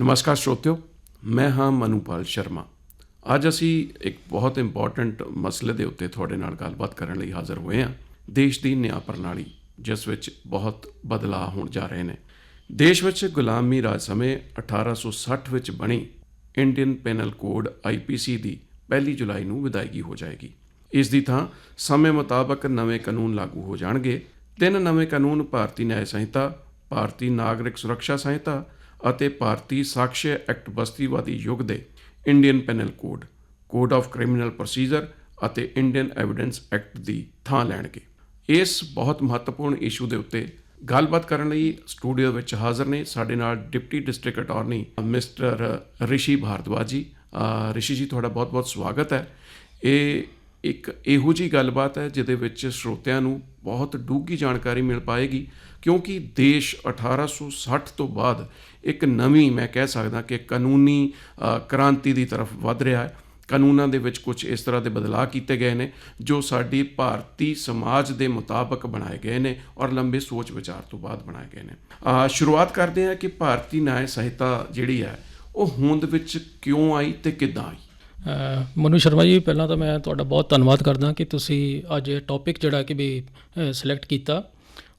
ਨਮਸਕਾਰ ਸਰੋਤਿਓ, ਮੈਂ ਹਾਂ ਮਨੂਪਾਲ ਸ਼ਰਮਾ। ਅੱਜ ਅਸੀਂ ਇੱਕ ਬਹੁਤ ਇੰਪੋਰਟੈਂਟ ਮਸਲੇ ਦੇ ਉੱਤੇ ਤੁਹਾਡੇ ਨਾਲ ਗੱਲਬਾਤ ਕਰਨ ਲਈ ਹਾਜ਼ਰ ਹੋਏ ਹਾਂ। ਦੇਸ਼ ਦੀ ਨਿਆਂ ਪ੍ਰਣਾਲੀ, ਜਿਸ ਵਿੱਚ ਬਹੁਤ ਬਦਲਾਅ ਹੋਣ ਜਾ ਰਹੇ ਨੇ। ਦੇਸ਼ ਵਿੱਚ ਗੁਲਾਮੀ ਰਾਜ ਸਮੇਂ 1860 ਵਿੱਚ ਬਣੀ ਇੰਡੀਅਨ ਪੈਨਲ ਕੋਡ ਆਈਪੀਸੀ ਦੀ 1 ਜੁਲਾਈ ਨੂੰ ਵਿਦਾਇਗੀ ਹੋ ਜਾਏਗੀ। ਇਸ ਦੀ ਥਾਂ ਸਮੇਂ ਮੁਤਾਬਕ ਨਵੇਂ ਕਾਨੂੰਨ ਲਾਗੂ ਹੋ ਜਾਣਗੇ। ਤਿੰਨ ਨਵੇਂ ਕਾਨੂੰਨ, ਭਾਰਤੀ ਨਿਆਂ ਸੰਹਿਤਾ, ਭਾਰਤੀ ਨਾਗਰਿਕ ਸੁਰੱਖਿਆ ਸੰਹਿਤਾ ਅਤੇ ਭਾਰਤੀ ਸਾਕਸ਼ੀ ਐਕਟ ਬਸਤੀਵਾਦੀ ਯੁੱਗ ਦੇ Indian penal code code of criminal procedure ਅਤੇ ਇੰਡੀਅਨ ਐਵੀਡੈਂਸ ਐਕਟ ਦੀ ਥਾਂ ਲੈਣਗੇ। ਇਸ ਬਹੁਤ ਮਹੱਤਵਪੂਰਨ ਇਸ਼ੂ ਦੇ ਉੱਤੇ ਗੱਲਬਾਤ ਕਰਨ ਲਈ ਸਟੂਡੀਓ ਵਿੱਚ ਹਾਜ਼ਰ ਨੇ ਸਾਡੇ ਨਾਲ deputy district attorney mister Rishi Bhardwaj ji. Rishi ji, ਤੁਹਾਡਾ ਬਹੁਤ-ਬਹੁਤ ਸਵਾਗਤ ਹੈ। ਇਹ ਇੱਕ ਇਹੋ ਜੀ ਗੱਲਬਾਤ ਹੈ ਜਿਹਦੇ ਵਿੱਚ ਸਰੋਤਿਆਂ ਨੂੰ ਬਹੁਤ ਡੂੰਘੀ ਜਾਣਕਾਰੀ ਮਿਲ ਪਾਏਗੀ, ਕਿਉਂਕਿ ਦੇਸ਼ 1860 ਤੋਂ ਬਾਅਦ ਇੱਕ ਨਵੀਂ, ਮੈਂ ਕਹਿ ਸਕਦਾ ਕਿ ਕਾਨੂੰਨੀ ਕ੍ਰਾਂਤੀ ਦੀ ਤਰਫ ਵੱਧ ਰਿਹਾ ਹੈ। ਕਾਨੂੰਨਾਂ ਦੇ ਵਿੱਚ ਕੁਝ ਇਸ ਤਰ੍ਹਾਂ ਦੇ ਬਦਲਾਅ ਕੀਤੇ ਗਏ ਨੇ, ਜੋ ਸਾਡੀ ਭਾਰਤੀ ਸਮਾਜ ਦੇ ਮੁਤਾਬਕ ਬਣਾਏ ਗਏ ਨੇ ਔਰ ਲੰਬੇ ਸੋਚ ਵਿਚਾਰ ਤੋਂ ਬਾਅਦ ਬਣਾਏ ਗਏ ਨੇ। ਸ਼ੁਰੂਆਤ ਕਰਦੇ ਹਾਂ ਕਿ ਭਾਰਤੀ ਨਿਆਂ ਸੰਹਿਤਾ ਜਿਹੜੀ ਹੈ, ਉਹ ਹੋਂਦ ਵਿੱਚ ਕਿਉਂ ਆਈ ਤੇ ਕਿੱਦਾਂ ਆਈ? ਮਨੂ ਸ਼ਰਮਾ ਜੀ ਪਹਿਲਾਂ ਤਾਂ ਮੈਂ ਤੁਹਾਡਾ ਬਹੁਤ ਧੰਨਵਾਦ ਕਰਦਾ ਕਿ ਤੁਸੀਂ ਅੱਜ ਇਹ ਟੌਪਿਕ ਜਿਹੜਾ ਕਿ ਵੀ ਸਿਲੈਕਟ ਕੀਤਾ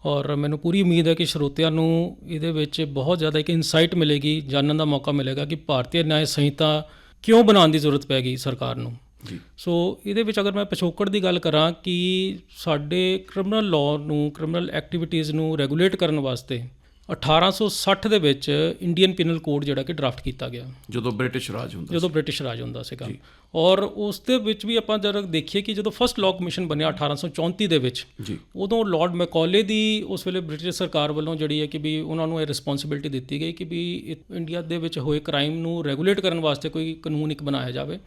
ਔਰ ਮੈਨੂੰ ਪੂਰੀ ਉਮੀਦ ਹੈ ਕਿ ਸਰੋਤਿਆਂ ਨੂੰ ਇਹਦੇ ਵਿੱਚ ਬਹੁਤ ਜ਼ਿਆਦਾ ਇੱਕ ਇਨਸਾਈਟ ਮਿਲੇਗੀ ਜਾਣਨ ਦਾ ਮੌਕਾ ਮਿਲੇਗਾ ਕਿ ਭਾਰਤੀ ਨਿਆਂ ਸੰਹਿਤਾ ਕਿਉਂ ਬਣਾਉਣ ਦੀ ਜ਼ਰੂਰਤ ਪੈ ਗਈ ਸਰਕਾਰ ਨੂੰ। ਜੀ। ਸੋ ਇਹਦੇ ਵਿੱਚ ਅਗਰ ਮੈਂ ਪਿਛੋਕੜ ਦੀ ਗੱਲ ਕਰਾਂ ਕਿ ਸਾਡੇ ਕ੍ਰਿਮੀਨਲ ਲਾਅ ਨੂੰ ਕ੍ਰਿਮੀਨਲ ਐਕਟੀਵਿਟੀਜ਼ ਨੂੰ ਰੈਗੂਲੇਟ ਕਰਨ ਵਾਸਤੇ 1860 ਦੇ ਵਿੱਚ ਇੰਡੀਅਨ ਪੀਨਲ ਕੋਡ ਜਿਹੜਾ ਕਿ ਡਰਾਫਟ ਕੀਤਾ ਗਿਆ। ਜਦੋਂ ਬ੍ਰਿਟਿਸ਼ ਰਾਜ ਹੁੰਦਾ ਜਦੋਂ ਬ੍ਰਿਟਿਸ਼ ਰਾਜ ਹੁੰਦਾ ਸੀਗਾ। ਔਰ ਉਸ ਦੇ ਵਿੱਚ ਵੀ ਆਪਾਂ ਜਦ ਦੇਖੀਏ ਕਿ ਜਦੋਂ ਫਸਟ ਲਾਅ ਕਮਿਸ਼ਨ ਬਣਿਆ 1834 ਦੇ ਵਿੱਚ ਜੀ। ਉਦੋਂ ਲਾਰਡ ਮੈਕੌਲੇ ਦੀ ਉਸ ਵੇਲੇ ਬ੍ਰਿਟਿਸ਼ ਸਰਕਾਰ ਵੱਲੋਂ ਜਿਹੜੀ ਹੈ ਕਿ ਵੀ ਉਹਨਾਂ ਨੂੰ ਇਹ ਰਿਸਪੌਂਸਿਬਿਲਟੀ ਦਿੱਤੀ ਗਈ ਕਿ ਵੀ ਇੰਡੀਆ ਦੇ ਵਿੱਚ ਹੋਏ ਕ੍ਰਾਈਮ ਨੂੰ ਰੈਗੂਲੇਟ ਕਰਨ ਵਾਸਤੇ ਕੋਈ ਕਾਨੂੰਨ ਇੱਕ ਬਣਾਇਆ ਜਾਵੇ।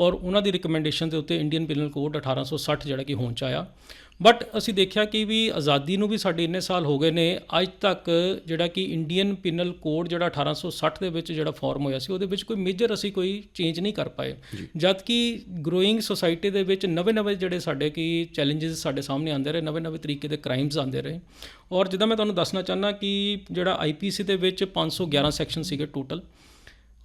ਔਰ ਉਹਨਾਂ ਦੀ ਰਿਕਮੈਂਡੇਸ਼ਨ ਦੇ ਉੱਤੇ ਇੰਡੀਅਨ ਪੀਨਲ ਕੋਡ 1860 ਜਿਹੜਾ ਕਿ ਹੋਂਦ 'ਚ ਆਇਆ। ਬਟ ਅਸੀਂ ਦੇਖਿਆ ਕਿ ਵੀ ਆਜ਼ਾਦੀ ਨੂੰ ਵੀ ਸਾਡੇ ਇੰਨੇ ਸਾਲ ਹੋ ਗਏ ਨੇ ਅੱਜ ਤੱਕ ਜਿਹੜਾ ਕਿ ਇੰਡੀਅਨ ਪੀਨਲ ਕੋਡ ਜਿਹੜਾ 1860 ਦੇ ਵਿੱਚ ਜਿਹੜਾ ਫਾਰਮ ਹੋਇਆ ਸੀ ਉਹਦੇ ਵਿੱਚ ਕੋਈ ਮੇਜਰ ਅਸੀਂ ਕੋਈ ਚੇਂਜ ਨਹੀਂ ਕਰ ਪਾਏ। ਜਦ ਕਿ ਗਰੋਇੰਗ ਸੋਸਾਇਟੀ ਦੇ ਵਿੱਚ ਨਵੇਂ-ਨਵੇਂ ਜਿਹੜੇ ਸਾਡੇ ਕੀ ਚੈਲੰਜਸ ਸਾਡੇ ਸਾਹਮਣੇ ਆਉਂਦੇ ਰਹੇ ਨਵੇਂ-ਨਵੇਂ ਤਰੀਕੇ ਦੇ ਕ੍ਰਾਈਮਸ ਆਉਂਦੇ ਰਹੇ। ਔਰ ਜਿੱਦਾਂ ਮੈਂ ਤੁਹਾਨੂੰ ਦੱਸਣਾ ਚਾਹੁੰਦਾ ਕਿ ਜਿਹੜਾ ਆਈਪੀਸੀ ਦੇ ਵਿੱਚ 511 ਸੈਕਸ਼ਨ ਸੀਗੇ ਟੋਟਲ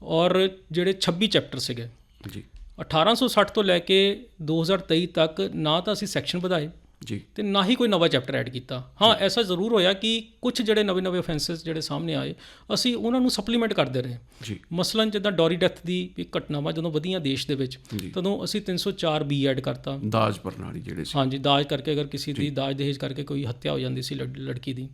ਔਰ ਜਿਹੜੇ 26 ਚੈਪਟਰ ਸੀਗੇ। ਜੀ। 1860 ਤੋਂ ਲੈ ਕੇ 2023 ਤੱਕ ਨਾ ਤਾਂ ਅਸੀਂ ਸੈਕਸ਼ਨ ਵਧਾਏ ਜੀ। ਤੇ ਨਾ ਹੀ ਕੋਈ ਨਵਾਂ ਚੈਪਟਰ ਐਡ ਕੀਤਾ। ਹਾਂ ਐਸਾ ਜ਼ਰੂਰ ਹੋਇਆ ਕਿ ਕੁਝ ਜਿਹੜੇ ਨਵੇਂ-ਨਵੇਂ ਆਫੈਂਸਸ ਜਿਹੜੇ ਸਾਹਮਣੇ ਆਏ ਅਸੀਂ ਉਹਨਾਂ ਨੂੰ ਸਪਲੀਮੈਂਟ ਕਰਦੇ ਰਹੇ। ਜੀ। ਮਸਲਨ ਜਿੱਦਾਂ ਡੋਰੀ ਡੈਥ ਦੀ ਵੀ ਘਟਨਾਵਾਂ ਜਦੋਂ ਵਧੀਆਂ ਦੇਸ਼ ਦੇ ਵਿੱਚ। ਤਦੋਂ ਅਸੀਂ 304 ਬੀ ਐਡ ਕਰਤਾ। ਦਾਜ ਪ੍ਰਣਾਲੀ ਜਿਹੜੇ ਸੀ। ਹਾਂਜੀ ਦਾਜ ਕਰਕੇ ਅਗਰ ਕਿਸੇ ਦੀ ਦਾਜ ਦਹੇਜ ਕਰਕੇ ਕੋਈ ਹੱਤਿਆ ਹੋ ਜਾਂਦੀ ਸੀ ਲੜ- ਲੜਕੀ ਦੀ।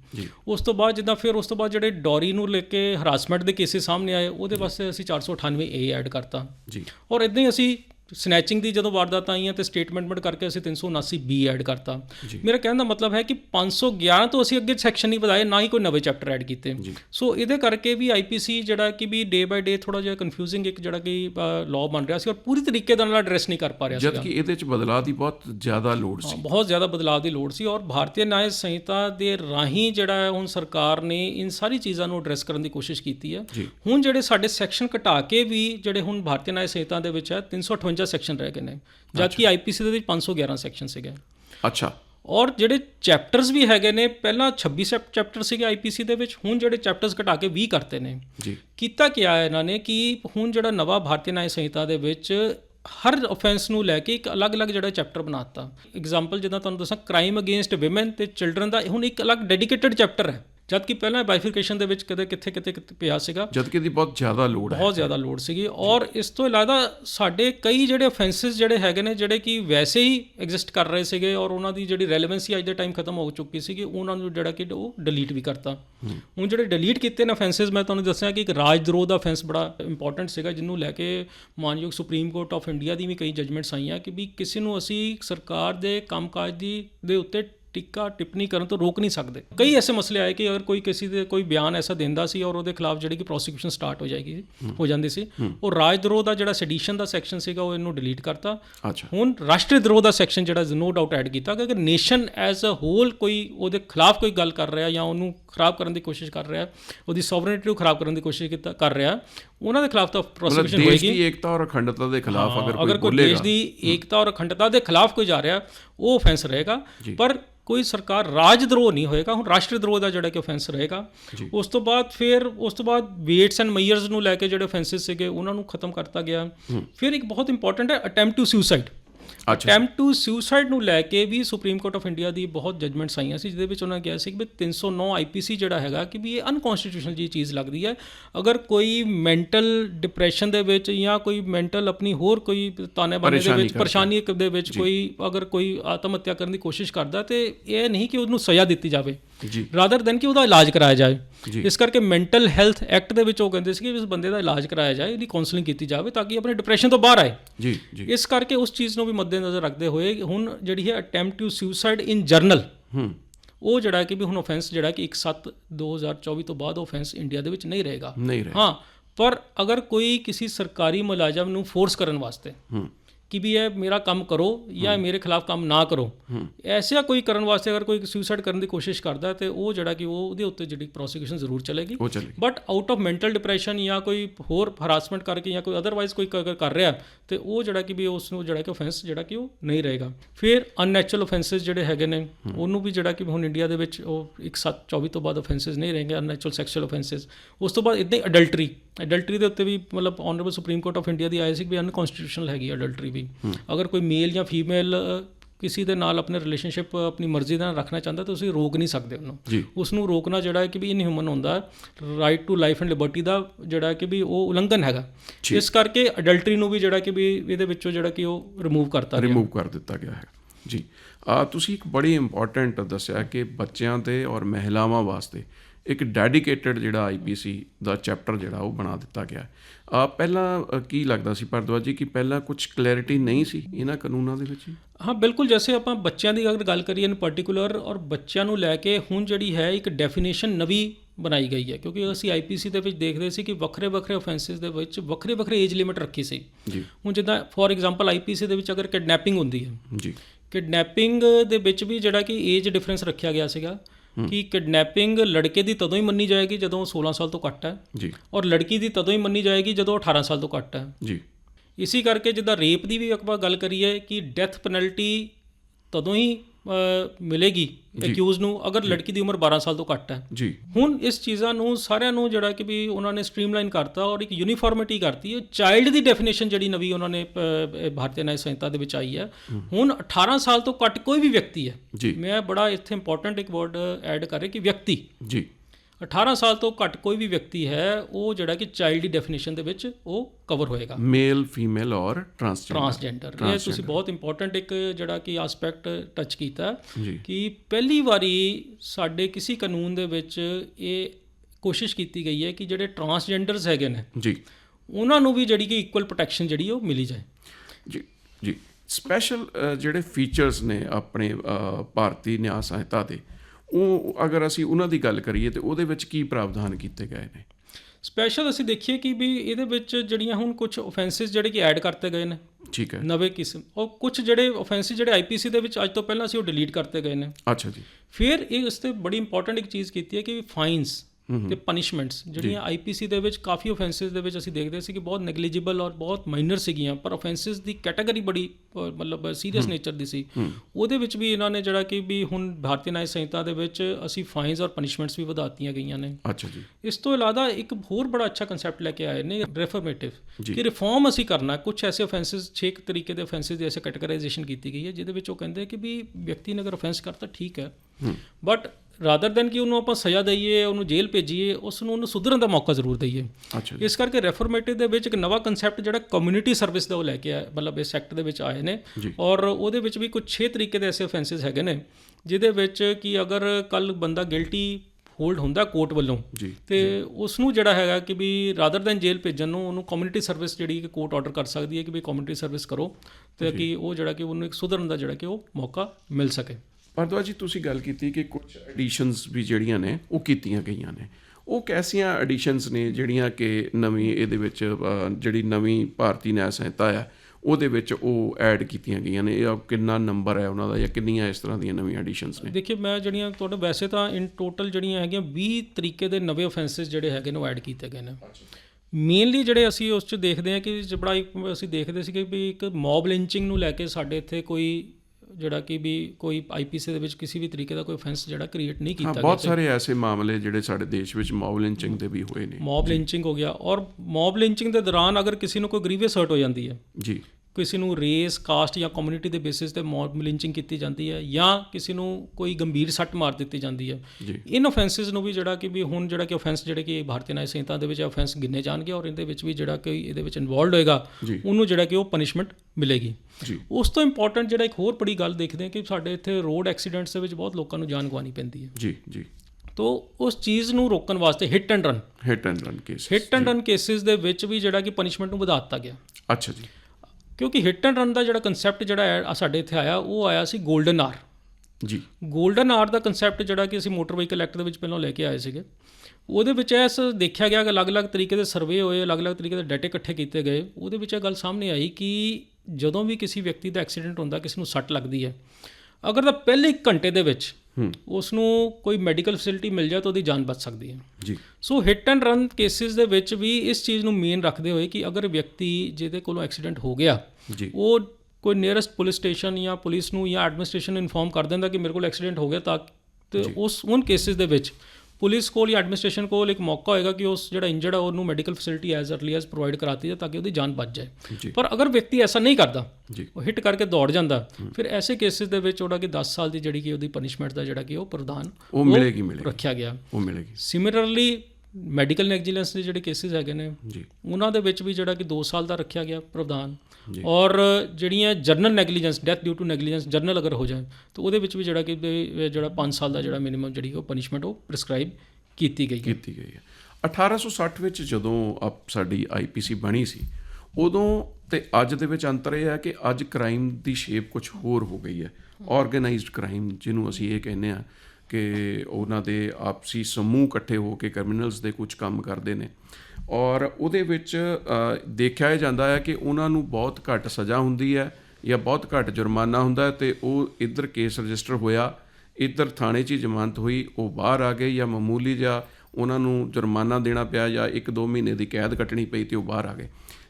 ਉਸ ਤੋਂ ਬਾਅਦ ਜਿੱਦਾਂ ਫਿਰ ਉਸ ਤੋਂ ਬਾਅਦ ਜਿਹੜੇ ਡੋਰੀ ਨੂੰ ਲੈ ਕੇ ਹਰਾਸਮੈਂਟ ਦੇ ਕੇਸਿਸ ਸਾਹਮਣੇ ਆਏ ਉਹਦੇ ਵਾਸਤੇ ਅਸੀਂ 498 ਏ ਐਡ ਕਰਤਾ। ਜੀ। ਔਰ ਇਦਾਂ ਹੀ ਅਸੀਂ ਸਨੈਚਿੰਗ ਦੀ ਜਦੋਂ ਵਾਰਦਾਤਾਂ ਆਈਆਂ ਤੇ ਸਟੇਟਮੈਂਟ ਕਰਕੇ ਅਸੀਂ 379 ਬੀ ਐਡ ਕਰਤਾ। ਮੇਰਾ ਕਹਿਣ ਦਾ ਮਤਲਬ ਹੈ ਕਿ 511 ਤੋਂ ਅਸੀਂ ਅੱਗੇ ਸੈਕਸ਼ਨ ਨਹੀਂ ਵਧਾਏ ਨਾ ਹੀ ਕੋਈ ਨਵੇਂ ਚੈਪਟਰ ਐਡ ਕੀਤੇ। ਸੋ ਇਹਦੇ ਕਰਕੇ ਵੀ ਆਈਪੀਸੀ ਜਿਹੜਾ ਕਿ ਵੀ ਡੇ ਬਾਈ ਡੇ ਥੋੜਾ ਜਿਹਾ ਕਨਫਿਊਜ਼ਿੰਗ ਇੱਕ ਜਿਹੜਾ ਕਿ ਲਾਅ ਬਣ ਰਿਹਾ ਸੀ ਔਰ ਪੂਰੀ ਤਰੀਕੇ ਨਾਲ ਐਡਰੈਸ ਨਹੀਂ ਕਰ ਪਾ ਰਿਹਾ ਸੀ ਜਦ ਕਿ ਇਹਦੇ ਚ ਬਦਲਾਅ ਦੀ ਬਹੁਤ ਜ਼ਿਆਦਾ ਲੋੜ ਸੀ। ਬਹੁਤ ਜ਼ਿਆਦਾ ਬਦਲਾਅ ਦੀ ਲੋੜ ਸੀ ਔਰ ਭਾਰਤੀ ਨਿਆਂ ਸੰਹਿਤਾ ਦੇ ਰਾਹੀਂ ਜਿਹੜਾ ਹੁਣ ਸਰਕਾਰ ਨੇ ਇਨ ਸਾਰੀ ਚੀਜ਼ਾਂ ਨੂੰ ਐਡਰੈਸ ਕਰਨ ਦੀ ਕੋਸ਼ਿਸ਼ ਕੀਤੀ ਹੈ। ਹੁਣ ਜਿਹੜੇ ਸਾਡੇ ਸੈਕਸ਼ਨ ਘਟਾ ਕੇ ਵੀ ਜਿਹੜੇ ਹੁਣ ਭਾਰਤੀ ਨਿਆਂ ਸੰਹਿਤਾ ਦੇ ਵਿੱਚ ਹੈ 358 ਸੈਕਸ਼ਨ ਰਹਿ ਗਏ ਨੇ ਜਦ ਕਿ ਆਈਪੀਸੀ ਦੇ ਵਿੱਚ 511 ਸੈਕਸ਼ਨ ਸੀਗੇ। ਅੱਛਾ। ਔਰ ਜਿਹੜੇ ਚੈਪਟਰਸ ਵੀ ਹੈਗੇ ਨੇ ਪਹਿਲਾਂ 26 ਚੈਪਟਰ ਸੀਗੇ ਆਈਪੀਸੀ ਦੇ ਵਿੱਚ ਹੁਣ ਜਿਹੜੇ ਚੈਪਟਰਸ ਘਟਾ ਕੇ 20 ਕਰਤੇ ਨੇ। ਜੀ। ਕੀਤਾ ਕੀ ਹੈ ਇਹਨਾਂ ਨੇ ਕਿ ਹੁਣ ਜਿਹੜਾ ਨਵਾਂ ਭਾਰਤੀ ਨਿਆਂ ਸੰਹਿਤਾ ਦੇ ਵਿੱਚ ਹਰ ਆਫੈਂਸ ਨੂੰ ਲੈ ਕੇ ਇੱਕ ਅਲੱਗ-ਅਲੱਗ ਜਿਹੜਾ ਚੈਪਟਰ ਬਣਾਤਾ ਐਗਜ਼ਾਮਪਲ ਜਿੱਦਾਂ ਤੁਹਾਨੂੰ ਦੱਸਾਂ ਕ੍ਰਾਈਮ ਅਗੇਂਸਟ ਔਮਨ ਤੇ ਚਿਲਡਰਨ ਦਾ ਹੁਣ ਇੱਕ ਅਲੱਗ ਡੈਡੀਕੇਟਿਡ ਚੈਪਟਰ ਹੈ। ਜਦ ਕਿ ਪਹਿਲਾਂ ਬਾਈਫਿਕੇਸ਼ਨ ਦੇ ਵਿੱਚ ਕਦੇ ਕਿੱਥੇ ਕਿਤੇ ਪਿਆ ਸੀਗਾ। ਜਦ ਕਿ ਇਹਦੀ ਬਹੁਤ ਜ਼ਿਆਦਾ ਲੋੜ ਹੈ। ਬਹੁਤ ਜ਼ਿਆਦਾ ਲੋਡ ਸੀਗੀ। ਔਰ ਇਸ ਤੋਂ ਇਲਾਵਾ ਸਾਡੇ ਕਈ ਜਿਹੜੇ ਆਫੈਂਸਸ ਜਿਹੜੇ ਹੈਗੇ ਨੇ ਜਿਹੜੇ ਕਿ ਵੈਸੇ ਹੀ ਐਗਜ਼ਿਸਟ ਕਰ ਰਹੇ ਸੀਗੇ ਔਰ ਉਹਨਾਂ ਦੀ ਜਿਹੜੀ ਰੈਲੇਵੈਂਸੀ ਅੱਜ ਦੇ ਟਾਈਮ ਖਤਮ ਹੋ ਚੁੱਕੀ ਸੀਗੀ ਉਹਨਾਂ ਨੂੰ ਜਿਹੜਾ ਕਿ ਉਹ ਡਿਲੀਟ ਵੀ ਕਰਤਾ। ਹੁਣ ਜਿਹੜੇ ਡਿਲੀਟ ਕੀਤੇ ਨੇ ਆਫੈਂਸਸ ਮੈਂ ਤੁਹਾਨੂੰ ਦੱਸਿਆ ਕਿ ਇੱਕ ਰਾਜ ਦਰੋਹ ਦਾ ਆਫੈਂਸ ਬੜਾ ਇੰਪੋਰਟੈਂਟ ਸੀਗਾ ਜਿਹਨੂੰ ਲੈ ਕੇ ਮਾਨਯੋਗ ਸੁਪਰੀਮ ਕੋਰਟ ਆਫ ਇੰਡੀਆ ਦੀ ਵੀ ਕਈ ਜਜਮੈਂਟਸ ਆਈਆਂ ਕਿ ਵੀ ਕਿਸੇ ਨੂੰ ਅਸੀਂ ਸਰਕਾਰ ਦੇ ਕੰਮਕਾਜ ਦੀ ਦੇ ਉੱਤੇ ਟਿੱਕਾ ਟਿੱਪਣੀ ਕਰਨ ਤੋਂ ਰੋਕ ਨਹੀਂ ਸਕਦੇ। ਕਈ ਐਸੇ ਮਸਲੇ ਆਏ ਕਿ ਅਗਰ ਕੋਈ ਕਿਸੇ ਦੇ ਕੋਈ ਬਿਆਨ ਐਸਾ ਦਿੰਦਾ ਸੀ ਔਰ ਉਹਦੇ ਖਿਲਾਫ ਜਿਹੜੀ ਕਿ ਪ੍ਰੋਸੀਕਿਊਸ਼ਨ ਸਟਾਰਟ ਹੋ ਜਾਏਗੀ ਹੋ ਜਾਂਦੀ ਸੀ। ਉਹ ਰਾਜ ਦਰੋਹ ਦਾ ਜਿਹੜਾ ਸੈਡੀਸ਼ਨ ਦਾ ਸੈਕਸ਼ਨ ਸੀਗਾ ਉਹ ਇਹਨੂੰ ਡਿਲੀਟ ਕਰਤਾ। ਹੁਣ ਰਾਸ਼ਟਰੀ ਦਰੋਹ ਦਾ ਸੈਕਸ਼ਨ ਜਿਹੜਾ ਨੋ ਡਾਊਟ ਐਡ ਕੀਤਾ ਕਿ ਅਗਰ ਨੇਸ਼ਨ ਐਜ਼ ਅ ਹੋਲ ਕੋਈ ਉਹਦੇ ਖਿਲਾਫ ਕੋਈ ਗੱਲ ਕਰ ਰਿਹਾ ਜਾਂ ਉਹਨੂੰ ਖਰਾਬ ਕਰਨ ਦੀ ਕੋਸ਼ਿਸ਼ ਕਰ ਰਿਹਾ ਉਹਦੀ ਸੋਵਰੇਨਿਟੀ ਨੂੰ ਖਰਾਬ ਕਰਨ ਦੀ ਕੋਸ਼ਿਸ਼ ਕੀਤਾ ਕਰ ਰਿਹਾ ਉਹਨਾਂ ਦੇ ਖਿਲਾਫ ਤਾਂ ਪ੍ਰੋਸੀਕਿਊਸ਼ਨ ਦੇਸ਼ ਹੋਏਗੀ। ਦੀ ਏਕਤਾ ਔਰ ਅਖੰਡਤਾ ਦੇ ਖਿਲਾਫ ਅਗਰ ਕੋਈ ਅਗਰ ਕੋਈ ਬੋਲੇਗਾ। ਦੇਸ਼ ਦੀ ਏਕਤਾ ਔਰ ਅਖੰਡਤਾ ਦੇ ਖਿਲਾਫ ਕੋਈ ਜਾ ਰਿਹਾ ਉਹ ਆਫੈਂਸ ਰਹੇਗਾ ਪਰ ਕੋਈ ਸਰਕਾਰ ਰਾਜ ਦਰੋਹ ਨਹੀਂ ਹੋਏਗਾ ਹੁਣ ਰਾਸ਼ਟਰੀ ਦਰੋਹ ਦਾ ਜਿਹੜਾ ਕਿ ਆਫੈਂਸ ਰਹੇਗਾ ਉਸ ਤੋਂ ਬਾਅਦ ਫਿਰ ਉਸ ਤੋਂ ਬਾਅਦ ਵੇਟਸ ਐਂਡ ਮੀਅਰਸ ਨੂੰ ਲੈ ਕੇ ਜਿਹੜੇ ਆਫੈਂਸਸ ਸੀਗੇ ਉਹਨਾਂ ਨੂੰ ਖਤਮ ਕਰਤਾ ਗਿਆ। ਫਿਰ ਇੱਕ ਬਹੁਤ ਇੰਪੋਰਟੈਂਟ ਹੈ attempt to suicide attempt to suicide ਨੂੰ ਲੈ ਕੇ ਵੀ ਸੁਪਰੀਮ ਕੋਰਟ ਆਫ ਇੰਡੀਆ ਦੀ ਬਹੁਤ ਜਜਮੈਂਟਸ ਆਈਆਂ ਸੀ ਜਿਹਦੇ ਵਿੱਚ ਉਹਨਾਂ ਨੇ ਕਿਹਾ ਸੀ ਕਿ ਵੀ 309 ਆਈਪੀਸੀ ਜਿਹੜਾ ਹੈਗਾ ਕਿ ਵੀ ਇਹ ਅਨਕਨਸਟੀਟਿਊਸ਼ਨਲ ਜੀ ਚੀਜ਼ ਲੱਗਦੀ ਹੈ। ਅਗਰ ਕੋਈ ਮੈਂਟਲ ਡਿਪਰੈਸ਼ਨ ਦੇ ਵਿੱਚ ਜਾਂ ਕੋਈ ਮੈਂਟਲ ਆਪਣੀ ਹੋਰ ਕੋਈ ਤਾਨੇ ਬਾਨੇ ਦੇ ਵਿੱਚ ਪਰੇਸ਼ਾਨੀ ਦੇ ਵਿੱਚ ਕੋਈ ਅਗਰ ਕੋਈ ਆਤਮ ਹੱਤਿਆ ਕਰਨ ਦੀ ਕੋਸ਼ਿਸ਼ ਕਰਦਾ ਤੇ ਇਹ ਨਹੀਂ ਕਿ ਉਹਨੂੰ ਸਜ਼ਾ ਦਿੱਤੀ ਜਾਵੇ। ਜੀ। ਰਾਦਰ ਦੈਨ ਕਿ ਉਹਦਾ ਇਲਾਜ ਕਰਾਇਆ ਜਾਏ। ਜੀ। ਇਸ ਕਰਕੇ ਮੈਂਟਲ ਹੈਲਥ ਐਕਟ ਦੇ ਵਿੱਚ ਉਹ ਕਹਿੰਦੇ ਸੀ ਕਿ ਇਸ ਬੰਦੇ ਦਾ ਇਲਾਜ ਕਰਾਇਆ ਜਾਏ ਇਹਦੀ ਕਾਉਂਸਲਿੰਗ ਕੀਤੀ ਜਾਵੇ ਤਾਂ ਕਿ ਆਪਣੇ ਡਿਪਰੈਸ਼ਨ ਤੋਂ ਬਾਹਰ ਆਏ। ਜੀ ਜੀ। ਇਸ ਕਰਕੇ ਉਸ ਚੀਜ਼ ਨੂੰ ਵੀ ਮੱਦੇਨਜ਼ਰ ਰੱਖਦੇ ਹੋਏ ਹੁਣ ਜਿਹੜੀ ਹੈ attempt to suicide in general ਹੂੰ। ਉਹ ਜਿਹੜਾ ਕਿ ਵੀ ਹੁਣ ਆਫੈਂਸ ਜਿਹੜਾ ਕਿ 1/7 2024 ਤੋਂ ਬਾਅਦ ਆਫੈਂਸ ਇੰਡੀਆ ਦੇ ਵਿੱਚ ਨਹੀਂ ਰਹੇਗਾ। ਨਹੀਂ ਰਹੇ ਹਾਂ ਪਰ ਅਗਰ ਕੋਈ ਕਿਸੇ ਸਰਕਾਰੀ ਮੁਲਾਜ਼ਮ ਨੂੰ ਫੋਰਸ ਕਰਨ ਵਾਸਤੇ ਹੂੰ। ਕਿ ਵੀ ਇਹ ਮੇਰਾ ਕੰਮ ਕਰੋ ਜਾਂ ਮੇਰੇ ਖਿਲਾਫ ਕੰਮ ਨਾ ਕਰੋ। ਐਸਾ ਕੋਈ ਕਰਨ ਵਾਸਤੇ ਅਗਰ ਕੋਈ ਸੁਸਾਈਡ ਕਰਨ ਦੀ ਕੋਸ਼ਿਸ਼ ਕਰਦਾ ਤੇ ਉਹ ਜਿਹੜਾ ਕਿ ਉਹ ਉਹਦੇ ਉੱਤੇ ਜਿਹੜੀ ਪ੍ਰੋਸੀਕਿਊਸ਼ਨ ਜ਼ਰੂਰ ਚੱਲੇਗੀ। But out of mental depression ਜਾਂ ਕੋਈ ਹੋਰ ਹਰਾਸਮੈਂਟ ਕਰਕੇ ਜਾਂ ਕੋਈ ਅਦਰਵਾਈਜ਼ ਕੋਈ ਅਗਰ ਕਰ ਰਿਹਾ ਤੇ ਉਹ ਜਿਹੜਾ ਕਿ ਵੀ ਉਸ ਨੂੰ ਜਿਹੜਾ ਕਿ ਆਫੈਂਸ ਜਿਹੜਾ ਕਿ ਉਹ ਨਹੀਂ ਰਹੇਗਾ। ਫਿਰ ਅਨਨੈਚੁਰਲ ਆਫੈਂਸਸ ਜਿਹੜੇ ਹੈਗੇ ਨੇ ਉਹਨੂੰ ਵੀ ਜਿਹੜਾ ਕਿ ਹੁਣ ਇੰਡੀਆ ਦੇ ਵਿੱਚ ਉਹ 1724 ਤੋਂ ਬਾਅਦ ਆਫੈਂਸਸ ਨਹੀਂ ਰਹੇਗੇ ਅਨਨੈਚੁਰਲ ਸੈਕਸ਼ੂਅਲ ਆਫੈਂਸਸ ਉਸ ਤੋਂ ਬਾਅਦ ਇਦਾਂ ਹੀ ਅਡਲਟਰੀ ਅਡਲਟਰੀ ਦੇ ਉੱਤੇ ਵੀ ਮਤਲਬ honourable supreme court of India ਦੀ ਆਈ ਸੀ ਵੀ ਅਨਕਨਸਟੀਟਿਊਸ਼ਨਲ ਹੈਗੀ ਅਡਲਟਰੀ ਵੀ। ਅਗਰ ਕੋਈ ਮੇਲ ਜਾਂ ਫੀਮੇਲ ਕਿਸੇ ਦੇ ਨਾਲ ਆਪਣੇ ਰਿਲੇਸ਼ਨਸ਼ਿਪ ਆਪਣੀ ਮਰਜ਼ੀ ਨਾਲ ਰੱਖਣਾ ਚਾਹੁੰਦਾ ਤਾਂ ਤੁਸੀਂ ਰੋਕ ਨਹੀਂ ਸਕਦੇ ਉਹਨੂੰ। ਉਸ ਨੂੰ ਰੋਕਣਾ ਜਿਹੜਾ ਹੈ ਕਿ ਵੀ ਇਨਹਿਊਮਨ ਹੁੰਦਾ right to life and liberty ਦਾ ਜਿਹੜਾ ਕਿ ਵੀ ਉਹ ਉਲੰਘਣ ਹੈਗਾ। ਇਸ ਕਰਕੇ ਅਡਲਟਰੀ ਨੂੰ ਵੀ ਜਿਹੜਾ ਕਿ ਵੀ ਇਹਦੇ ਵਿੱਚੋਂ ਜਿਹੜਾ ਕਿ ਉਹ ਰਿਮੂਵ ਕਰਤਾ ਗਿਆ। ਰਿਮੂਵ ਕਰ ਦਿੱਤਾ ਗਿਆ ਹੈ। ਜੀ। ਆ ਤੁਸੀਂ ਇੱਕ ਬੜੀ ਇੰਪੋਰਟੈਂਟ ਦੱਸਿਆ ਕਿ ਬੱਚਿਆਂ ਤੇ ਔਰ ਮਹਿਲਾਵਾਂ ਵਾਸਤੇ ਇੱਕ ਡੈਡੀਕੇਟਿਡ ਜਿਹੜਾ ਆਈਪੀਸੀ ਦਾ ਚੈਪਟਰ ਜਿਹੜਾ ਉਹ ਬਣਾ ਦਿੱਤਾ ਗਿਆ। ਆ ਪਹਿਲਾਂ ਕੀ ਲੱਗਦਾ ਸੀ ਭਰਦਵਾਜ ਜੀ ਕਿ ਪਹਿਲਾਂ ਕੁਝ ਕਲੈਰਿਟੀ ਨਹੀਂ ਸੀ ਇਹਨਾਂ ਕਾਨੂੰਨਾਂ ਦੇ ਵਿੱਚ? ਹਾਂ ਬਿਲਕੁਲ ਜੈਸੇ ਆਪਾਂ ਬੱਚਿਆਂ ਦੀ ਅਗਰ ਗੱਲ ਕਰੀਏ ਇਨ ਪਾਰਟਿਕੂਲਰ ਔਰ ਬੱਚਿਆਂ ਨੂੰ ਲੈ ਕੇ ਹੁਣ ਜਿਹੜੀ ਹੈ ਇੱਕ ਡੈਫੀਨੇਸ਼ਨ ਨਵੀਂ ਬਣਾਈ ਗਈ ਹੈ। ਕਿਉਂਕਿ ਅਸੀਂ ਆਈਪੀਸੀ ਦੇ ਵਿੱਚ ਦੇਖਦੇ ਸੀ ਕਿ ਵੱਖਰੇ ਵੱਖਰੇ ਆਫੈਂਸਸ ਦੇ ਵਿੱਚ ਵੱਖਰੇ ਵੱਖਰੇ ਏਜ ਲਿਮਿਟ ਰੱਖੀ ਸੀ। ਜੀ। ਹੁਣ ਜਿੱਦਾਂ ਫੋਰ ਐਗਜ਼ਾਮਪਲ ਆਈਪੀਸੀ ਦੇ ਵਿੱਚ ਅਗਰ ਕਿਡਨੈਪਿੰਗ ਹੁੰਦੀ ਹੈ। ਜੀ। ਕਿਡਨੈਪਿੰਗ ਦੇ ਵਿੱਚ ਵੀ ਜਿਹੜਾ ਕਿ ਏਜ ਡਿਫਰੈਂਸ ਰੱਖਿਆ ਗਿਆ ਸੀਗਾ। ਕਿ ਕਿਡਨੈਪਿੰਗ ਲੜਕੇ ਦੀ ਤਦੋਂ ਹੀ ਮੰਨੀ ਜਾਏਗੀ ਜਦੋਂ ਉਹ 16 ਸਾਲ ਤੋਂ ਘੱਟ ਹੈ ਜੀ। ਔਰ ਲੜਕੀ ਦੀ ਤਦੋਂ ਹੀ ਮੰਨੀ ਜਾਏਗੀ ਜਦੋਂ ਉਹ 18 ਸਾਲ ਤੋਂ ਘੱਟ ਹੈ। ਜੀ। ਇਸੇ ਕਰਕੇ ਜਿੱਦਾਂ ਰੇਪ ਦੀ ਵੀ ਆਪਾਂ ਗੱਲ ਕਰੀਏ ਕਿ ਡੈਥ ਪੈਨਲਟੀ ਤਦੋਂ ਹੀ ਮਿਲੇਗੀ ਅਕਿਊਜ਼ ਨੂੰ ਅਗਰ ਲੜਕੀ ਦੀ ਉਮਰ 12 ਸਾਲ ਤੋਂ ਘੱਟ ਹੈ। ਜੀ। ਹੁਣ ਇਸ ਚੀਜ਼ਾਂ ਨੂੰ ਸਾਰਿਆਂ ਨੂੰ ਜਿਹੜਾ ਕਿ ਵੀ ਉਹਨਾਂ ਨੇ ਸਟ੍ਰੀਮਲਾਈਨ ਕਰਤਾ ਔਰ ਇੱਕ ਯੂਨੀਫਾਰਮਿਟੀ ਕਰਤੀ। ਹੈ ਚਾਈਲਡ ਦੀ ਡੈਫੀਨੇਸ਼ਨ ਜਿਹੜੀ ਨਵੀਂ ਉਹਨਾਂ ਨੇ ਭਾਰਤੀ ਨਿਆਂ ਸੰਹਿਤਾ ਦੇ ਵਿੱਚ ਆਈ ਹੈ। ਹੁਣ 18 ਸਾਲ ਤੋਂ ਘੱਟ ਕੋਈ ਵੀ ਵਿਅਕਤੀ ਹੈ। ਮੈਂ ਬੜਾ ਇੱਥੇ ਇੰਪੋਰਟੈਂਟ ਇੱਕ ਵਰਡ ਐਡ ਕਰ ਰਿਹਾ ਕਿ ਵਿਅਕਤੀ। ਜੀ। 18 ਸਾਲ ਤੋਂ ਘੱਟ ਕੋਈ ਵੀ ਵਿਅਕਤੀ ਹੈ ਉਹ ਜਿਹੜਾ ਕਿ ਚਾਈਲਡ ਦੀ ਡੈਫੀਨੇਸ਼ਨ ਦੇ ਵਿੱਚ ਉਹ ਕਵਰ ਹੋਏਗਾ। ਮੇਲ ਫੀਮੇਲ ਔਰ ਟ੍ਰਾਂਸਜੈਂਡਰ ਟਰਾਂਸਜੈਂਡਰ ਇਹ ਤੁਸੀਂ ਬਹੁਤ ਇੰਪੋਰਟੈਂਟ ਇੱਕ ਜਿਹੜਾ ਕਿ ਐਸਪੈਕਟ ਟੱਚ ਕੀਤਾ ਕਿ ਪਹਿਲੀ ਵਾਰੀ ਸਾਡੇ ਕਿਸੇ ਕਾਨੂੰਨ ਦੇ ਵਿੱਚ ਇਹ ਕੋਸ਼ਿਸ਼ ਕੀਤੀ ਗਈ ਹੈ ਕਿ ਜਿਹੜੇ ਟਰਾਂਸਜੈਂਡਰਸ ਹੈਗੇ ਨੇ ਜੀ। ਉਹਨਾਂ ਨੂੰ ਵੀ ਜਿਹੜੀ ਕਿ ਇਕੁਅਲ ਪ੍ਰੋਟੈਕਸ਼ਨ ਜਿਹੜੀ ਉਹ ਮਿਲੀ ਜਾਏ। ਜੀ ਜੀ। ਸਪੈਸ਼ਲ ਜਿਹੜੇ ਫੀਚਰਸ ਨੇ ਆਪਣੇ ਭਾਰਤੀ ਨਿਆਂ ਸੰਹਿਤਾ ਦੇ ਉਹ ਅਗਰ ਅਸੀਂ ਉਹਨਾਂ ਦੀ ਗੱਲ ਕਰੀਏ ਤੇ ਉਹਦੇ ਵਿੱਚ ਕੀ ਪ੍ਰਾਵਧਾਨ ਕੀਤੇ ਗਏ ਨੇ? ਸਪੈਸ਼ਲ ਅਸੀਂ ਦੇਖੀਏ ਕਿ ਵੀ ਇਹਦੇ ਵਿੱਚ ਜਿਹੜੀਆਂ ਹੁਣ ਕੁਝ ਆਫੈਂਸਸ ਜਿਹੜੇ ਕਿ ਐਡ ਕਰਤੇ ਗਏ ਨੇ। ਠੀਕ ਹੈ। ਨਵੇਂ ਕਿਸਮ ਉਹ ਕੁਝ ਜਿਹੜੇ ਆਫੈਂਸਸ ਜਿਹੜੇ ਆਈਪੀਸੀ ਦੇ ਵਿੱਚ ਅੱਜ ਤੋਂ ਪਹਿਲਾਂ ਸੀ ਉਹ ਡਿਲੀਟ ਕਰਤੇ ਗਏ ਨੇ। ਅੱਛਾ ਜੀ। ਫਿਰ ਇਹ ਇਸ ਤੇ ਬੜੀ ਇੰਪੋਰਟੈਂਟ ਇੱਕ ਚੀਜ਼ ਕੀਤੀ ਹੈ ਕਿ ਫਾਈਨਸ ਤੇ ਪਨਿਸ਼ਮੈਂਟਸ ਜਿਹੜੀਆਂ ਆਈਪੀਸੀ ਦੇ ਵਿੱਚ ਕਾਫੀ ਆਫੈਂਸਸ ਦੇ ਵਿੱਚ ਅਸੀਂ ਦੇਖਦੇ ਸੀ ਕਿ ਬਹੁਤ ਨੈਗਲੀਜੀਬਲ ਔਰ ਬਹੁਤ ਮਾਈਨਰ ਸੀਗੀਆਂ ਪਰ ਆਫੈਂਸਸ ਦੀ ਕੈਟਾਗਰੀ ਬੜੀ ਮਤਲਬ ਸੀਰੀਅਸ ਨੇਚਰ ਦੀ ਸੀ। ਉਹਦੇ ਵਿੱਚ ਵੀ ਇਹਨਾਂ ਨੇ ਜਿਹੜਾ ਕਿ ਵੀ ਹੁਣ ਭਾਰਤੀ ਨਿਆਂ ਸੰਹਿਤਾ ਦੇ ਵਿੱਚ ਅਸੀਂ ਫਾਈਨਸ ਔਰ ਪਨਿਸ਼ਮੈਂਟਸ ਵੀ ਵਧਾਤੀਆਂ ਗਈਆਂ ਨੇ। ਅੱਛਾ ਜੀ। ਇਸ ਤੋਂ ਇਲਾਵਾ ਇੱਕ ਹੋਰ ਬੜਾ ਅੱਛਾ ਕਨਸੈਪਟ ਲੈ ਕੇ ਆਏ ਨੇ ਰੈਫਰਮੇਟਿਵ ਕਿ ਰਿਫਾਰਮ ਅਸੀਂ ਕਰਨਾ ਕੁਝ ਐਸੇ ਆਫੈਂਸਸ ਛੇ ਕੁ ਤਰੀਕੇ ਦੇ ਆਫੈਂਸਸ ਦੀ ਐਸੇ ਕੈਟਾਗਰਾਈਜੇਸ਼ਨ ਕੀਤੀ ਗਈ ਹੈ ਜਿਹਦੇ ਵਿੱਚ ਉਹ ਕਹਿੰਦੇ ਕਿ ਵੀ ਵਿਅਕਤੀ ਨੇ ਅਗਰ ਆਫੈਂਸ ਕਰਤਾ ਠੀਕ ਹੈ। ਬਟ ਰਾਦਰ ਦੈਨ ਕਿ ਉਹਨੂੰ ਆਪਾਂ ਸਜ਼ਾ ਦਈਏ ਉਹਨੂੰ ਜੇਲ੍ਹ ਭੇਜੀਏ ਉਸ ਨੂੰ ਉਹਨੂੰ ਸੁਧਰਨ ਦਾ ਮੌਕਾ ਜ਼ਰੂਰ ਦਈਏ। ਇਸ ਕਰਕੇ ਰੈਫਰਮੇਟਿਵ ਦੇ ਵਿੱਚ ਇੱਕ ਨਵਾਂ ਕਨਸੈਪਟ ਜਿਹੜਾ ਕਮਿਊਨਿਟੀ ਸਰਵਿਸ ਦਾ ਉਹ ਲੈ ਕੇ ਆਇਆ ਮਤਲਬ ਇਸ ਸੈਕਟਰ ਦੇ ਵਿੱਚ ਆਏ ਨੇ। ਔਰ ਉਹਦੇ ਵਿੱਚ ਵੀ ਕੁਝ 6 ਤਰੀਕੇ ਦੇ ਐਸੇ ਆਫੈਂਸਸ ਹੈਗੇ ਨੇ ਜਿਹਦੇ ਵਿੱਚ ਕਿ ਅਗਰ ਕੱਲ ਬੰਦਾ ਗਿਲਟੀ ਹੋਲਡ ਹੁੰਦਾ ਕੋਰਟ ਵੱਲੋਂ ਤੇ ਉਸ ਨੂੰ ਜਿਹੜਾ ਹੈਗਾ ਕਿ ਵੀ ਰਾਦਰ ਦੈਨ ਜੇਲ੍ਹ ਭੇਜਣ ਨੂੰ ਉਹਨੂੰ ਕਮਿਊਨਿਟੀ ਸਰਵਿਸ ਜਿਹੜੀ ਕਿ ਕੋਰਟ ਆਰਡਰ ਕਰ ਸਕਦੀ ਹੈ ਕਿ ਵੀ ਕਮਿਊਨਿਟੀ ਸਰਵਿਸ ਕਰੋ ਤੇ ਕਿ ਉਹ ਜਿਹੜਾ ਕਿ ਉਹਨੂੰ ਇੱਕ ਸੁਧਰਨ ਦਾ ਜਿਹੜਾ ਕਿ ਉਹ ਮੌਕਾ ਮਿਲ ਸਕੇ। ਭਰਦਵਾਜ ਜੀ ਤੁਸੀਂ ਗੱਲ ਕੀਤੀ ਕਿ ਕੁਝ ਐਡੀਸ਼ਨਸ ਵੀ ਜਿਹੜੀਆਂ ਨੇ, ਉਹ ਕੀਤੀਆਂ ਗਈਆਂ ਨੇ। ਉਹ ਕੈਸੀਆਂ ਐਡੀਸ਼ਨਸ ਨੇ ਜਿਹੜੀਆਂ ਕਿ ਨਵੀਂ ਇਹਦੇ ਵਿੱਚ ਜਿਹੜੀ ਨਵੀਂ ਭਾਰਤੀ ਨਿਆਂ ਸੰਹਿਤਾ ਆ, ਉਹਦੇ ਵਿੱਚ ਉਹ ਐਡ ਕੀਤੀਆਂ ਗਈਆਂ ਨੇ। ਇਹ ਕਿੰਨਾ ਨੰਬਰ ਹੈ ਉਹਨਾਂ ਦਾ ਜਾਂ ਕਿੰਨੀਆਂ ਇਸ ਤਰ੍ਹਾਂ ਦੀਆਂ ਨਵੀਆਂ ਐਡੀਸ਼ਨਸ ਨੇ? ਦੇਖਿਏ ਮੈਂ ਜਿਹੜੀਆਂ ਤੁਹਾਡੇ, ਵੈਸੇ ਤਾਂ ਇਨ ਟੋਟਲ ਜਿਹੜੀਆਂ ਹੈਗੀਆਂ 20 ਤਰੀਕੇ ਦੇ ਨਵੇਂ ਆਫੈਂਸਸ ਜਿਹੜੇ ਹੈਗੇ ਨੇ, ਉਹ ਐਡ ਕੀਤੇ ਗਏ ਨੇ। ਮੇਨਲੀ ਜਿਹੜੇ ਅਸੀਂ ਉਸ ਚ ਦੇਖਦੇ ਹਾਂ ਕਿ ਜਿਹੜਾ ਇੱਕ ਅਸੀਂ ਦੇਖਦੇ ਸੀਗੇ ਵੀ ਇੱਕ ਮੌਬ ਲਿੰਚਿੰਗ ਨੂੰ ਲੈ ਕੇ ਸਾਡੇ ਇੱਥੇ ਕੋਈ ਜਿਹੜਾ ਕਿ ਵੀ ਕੋਈ ਆਈਪੀਸੀ ਦੇ ਵਿੱਚ ਕਿਸੇ ਵੀ ਤਰੀਕੇ ਦਾ ਕੋਈ ਅਫੈਂਸ ਜਿਹੜਾ ਕ੍ਰੀਏਟ ਨਹੀਂ ਹਾਂ ਕੀਤਾ ਬਹੁਤ ਸਾਰੇ ਐਸੇ ਮਾਮਲੇ ਜਿਹੜੇ ਸਾਡੇ ਦੇਸ਼ ਵਿੱਚ ਮੌਬ ਲਿੰਚਿੰਗ ਦੇ ਵੀ ਹੋਏ ਨੇ। ਮੌਬ ਲਿੰਚਿੰਗ ਹੋ ਗਿਆ ਔਰ ਮੌਬ ਲਿੰਚਿੰਗ ਦੇ ਦੌਰਾਨ ਅਗਰ ਕਿਸੇ ਨੂੰ ਕੋਈ ਗ੍ਰੀਵੀਅਸ ਹਰਟ ਹੋ ਜਾਂਦੀ ਹੈ ਜੀ। ਕਿਸੇ ਨੂੰ ਰੇਸ ਕਾਸਟ ਜਾਂ ਕਮਿਊਨਿਟੀ ਦੇ ਬੇਸਿਸ ਤੇ ਮੌਬ ਲਿੰਚਿੰਗ ਕੀਤੀ ਜਾਂਦੀ ਹੈ ਜਾਂ ਕਿਸੇ ਨੂੰ ਕੋਈ ਗੰਭੀਰ ਸੱਟ ਮਾਰ ਦਿੱਤੀ ਜਾਂਦੀ ਹੈ। ਇਨ ਆਫੈਂਸਸ ਨੂੰ ਵੀ ਜਿਹੜਾ ਕਿ ਵੀ ਹੁਣ ਜਿਹੜਾ ਕਿ ਆਫੈਂਸ ਜਿਹੜੇ ਕਿ ਭਾਰਤੀ ਨਿਆਂ ਸੰਹਿਤਾ ਦੇ ਵਿੱਚ ਆਫੈਂਸ ਗਿਣੇ ਜਾਣਗੇ ਔਰ ਇਹਦੇ ਵਿੱਚ ਵੀ ਜਿਹੜਾ ਕਿ ਇਹਦੇ ਵਿੱਚ ਇਨਵੋਲਡ ਹੋਏਗਾ। ਉਹਨੂੰ ਜਿਹੜਾ ਕਿ ਉਹ ਪਨਿਸ਼ਮੈਂਟ ਮਿਲੇਗੀ। ਉਸ ਤੋਂ ਇੰਪੋਰਟੈਂਟ ਜਿਹੜਾ ਇੱਕ ਹੋਰ ਬੜੀ ਗੱਲ ਦੇਖਦੇ ਹਾਂ ਕਿ ਸਾਡੇ ਇੱਥੇ ਰੋਡ ਐਕਸੀਡੈਂਟਸ ਦੇ ਵਿੱਚ ਬਹੁਤ ਲੋਕਾਂ ਨੂੰ ਜਾਨ ਗਵਾਉਣੀ ਪੈਂਦੀ ਹੈ। ਜੀ ਜੀ। ਤੋ ਉਸ ਚੀਜ਼ ਨੂੰ ਰੋਕਣ ਵਾਸਤੇ hit and run hit and run case hit and run cases ਦੇ ਵਿੱਚ ਵੀ ਜਿਹੜਾ ਕਿ ਪਨਿਸ਼ਮੈਂਟ ਨੂੰ ਵਧਾ ਦਿੱਤਾ ਗਿਆ। ਅੱਛਾ ਜੀ। ਕਿਉਂਕਿ ਹਿੱਟ ਐਂਡ ਰਨ ਦਾ ਜਿਹੜਾ ਕਨਸੈਪਟ ਜਿਹੜਾ ਸਾਡੇ ਇੱਥੇ ਆਇਆ ਉਹ ਆਇਆ ਸੀ 골ਡਨ ਆਰ ਜੀ। 골ਡਨ ਆਰ ਦਾ ਕਨਸੈਪਟ ਜਿਹੜਾ ਕਿ ਅਸੀਂ ਮੋਟਰ ਵਹੀਕਲ ਐਕਟ ਦੇ ਵਿੱਚ ਪਹਿਲਾਂ ਲੈ ਕੇ ਆਏ ਸੀਗੇ। ਉਹਦੇ ਵਿੱਚ ਇਸ ਦੇਖਿਆ ਗਿਆ ਕਿ ਅਲੱਗ-ਅਲੱਗ ਤਰੀਕੇ ਦੇ ਸਰਵੇ ਹੋਏ ਅਲੱਗ-ਅਲੱਗ ਤਰੀਕੇ ਦੇ ਡਾਟੇ ਇਕੱਠੇ ਕੀਤੇ ਗਏ। ਉਹਦੇ ਵਿੱਚ ਇਹ ਗੱਲ ਸਾਹਮਣੇ ਆਈ ਕਿ ਜਦੋਂ ਵੀ ਕਿਸੇ ਵਿਅਕਤੀ ਦਾ ਐਕਸੀਡੈਂਟ ਹੁੰਦਾ ਕਿਸੇ ਨੂੰ ਸੱਟ ਲੱਗਦੀ ਹੈ ਅਗਰ ਤਾਂ ਪਹਿਲੇ 1 ਘੰਟੇ ਦੇ ਵਿੱਚ ਉਸ ਨੂੰ ਕੋਈ ਮੈਡੀਕਲ ਫੈਸਿਲਿਟੀ ਮਿਲ ਜਾਏ ਤਾਂ ਉਹਦੀ ਜਾਨ ਬਚ ਸਕਦੀ ਹੈ। ਜੀ। So hit and run cases ਦੇ ਵਿੱਚ ਵੀ ਇਸ ਚੀਜ਼ ਨੂੰ ਮੇਨ ਰੱਖਦੇ ਹੋਏ ਕਿ ਅਗਰ ਵਿਅਕਤੀ ਜਿਹਦੇ ਕੋਲੋਂ ਐਕਸੀਡੈਂਟ ਹੋ ਗਿਆ ਜੀ। ਉਹ ਕੋਈ ਨੀਅਰੈਸਟ ਪੁਲਿਸ ਸਟੇਸ਼ਨ ਜਾਂ ਪੁਲਿਸ ਨੂੰ ਜਾਂ ਐਡਮਿਨਿਸਟ੍ਰੇਸ਼ਨ ਨੂੰ ਇਨਫੋਰਮ ਕਰ ਦਿੰਦਾ ਕਿ ਮੇਰੇ ਕੋਲ ਐਕਸੀਡੈਂਟ ਹੋ ਗਿਆ ਤਾਂ ਤੇ ਉਸ ਉਹਨਾਂ ਕੇਸਿਸ ਦੇ ਵਿੱਚ ਪੁਲਿਸ ਕੋਲ ਜਾਂ ਐਡਮਿਨਿਸਟ੍ਰੇਸ਼ਨ ਕੋਲ ਇੱਕ ਮੌਕਾ ਹੋਏਗਾ ਕਿ ਉਸ ਜਿਹੜਾ ਇੰਜਰਡ ਹੈ ਉਹਨੂੰ medical facility as early as provide ਕਰਾਤੀ ਜਾਏ ਤਾਂ ਕਿ ਉਹਦੀ ਜਾਨ ਬਚ ਜਾਏ। ਪਰ ਅਗਰ ਵਿਅਕਤੀ ਐਸਾ ਨਹੀਂ ਕਰਦਾ ਉਹ ਹਿੱਟ ਕਰਕੇ ਦੌੜ ਜਾਂਦਾ ਫਿਰ ਐਸੇ ਕੇਸਿਸ ਦੇ ਵਿੱਚ ਉਹਦਾ ਕਿ 10 ਸਾਲ ਦੀ ਜਿਹੜੀ ਕਿ ਉਹਦੀ ਪਨਿਸ਼ਮੈਂਟ ਦਾ ਜਿਹੜਾ ਕਿ ਉਹ ਪ੍ਰਧਾਨ ਉਹ ਮਿਲੇਗੀ ਮਿਲੇਗੀ। ਰੱਖਿਆ ਗਿਆ। ਉਹ ਮਿਲੇਗੀ। ਸਿਮਿਲਰਲੀ ਮੈਡੀਕਲ ਨੈਗਲੀਜੈਂਸ ਦੇ ਜਿਹੜੇ ਕੇਸਿਸ ਹੈਗੇ ਨੇ ਜੀ। ਉਹਨਾਂ ਦੇ ਵਿੱਚ ਵੀ ਜਿਹੜਾ ਕਿ 2 ਸਾਲ ਦਾ ਰੱਖਿਆ ਗਿਆ ਪ੍ਰਾਵਧਾਨ। ਔਰ ਜਿਹੜੀਆਂ general negligence death due to negligence general ਅਗਰ ਹੋ ਜਾਏ ਤਾਂ ਉਹਦੇ ਵਿੱਚ ਵੀ ਜਿਹੜਾ ਕਿ ਜਿਹੜਾ 5 ਸਾਲ ਦਾ ਜਿਹੜਾ ਮਿਨੀਮਮ ਜਿਹੜੀ ਉਹ ਪਨਿਸ਼ਮੈਂਟ ਉਹ ਪ੍ਰਿਸਕ੍ਰਾਈਬ ਕੀਤੀ ਗਈ ਹੈ। ਕੀਤੀ ਗਈ ਹੈ। 1860 ਵਿੱਚ ਜਦੋਂ ਆਪ ਸਾਡੀ ਆਈਪੀਸੀ ਬਣੀ ਸੀ ਉਦੋਂ ਤੇ ਅੱਜ ਦੇ ਵਿੱਚ ਅੰਤਰ ਇਹ ਹੈ ਕਿ ਅੱਜ ਕ੍ਰਾਈਮ ਦੀ ਸ਼ੇਪ ਕੁਝ ਹੋਰ ਹੋ ਗਈ ਹੈ। ਆਰਗੇਨਾਈਜ਼ਡ ਕ੍ਰਾਈਮ ਜਿਹਨੂੰ ਅਸੀਂ ਇਹ ਕਹਿੰਦੇ ਆ ਕਿ ਉਹਨਾਂ ਦੇ ਆਪਸੀ ਸਮੂਹ ਇਕੱਠੇ ਹੋ ਕੇ ਕ੍ਰਿਮੀਨਲਸ ਦੇ ਕੁਝ ਕੰਮ ਕਰਦੇ ਨੇ। ਔਰ ਉਹਦੇ ਵਿੱਚ ਦੇਖਿਆ ਜਾਂਦਾ ਹੈ ਕਿ ਉਹਨਾਂ ਨੂੰ ਬਹੁਤ ਘੱਟ ਸਜ਼ਾ ਹੁੰਦੀ ਹੈ ਜਾਂ ਬਹੁਤ ਘੱਟ ਜੁਰਮਾਨਾ ਹੁੰਦਾ ਹੈ ਤੇ ਉਹ ਇੱਧਰ ਕੇਸ ਰਜਿਸਟਰ ਹੋਇਆ, ਇੱਧਰ ਥਾਣੇ 'ਚ ਹੀ ਜ਼ਮਾਨਤ ਹੋਈ, ਉਹ ਬਾਹਰ ਆ ਗਏ ਜਾਂ ਮਾਮੂਲੀ ਜਿਹਾ ਉਹਨਾਂ ਨੂੰ ਜੁਰਮਾਨਾ ਦੇਣਾ ਪਿਆ ਜਾਂ 1-2 ਮਹੀਨੇ ਦੀ ਕੈਦ ਕੱਟਣੀ ਪਈ ਤੇ ਉਹ ਬਾਹਰ ਆ ਗਏ।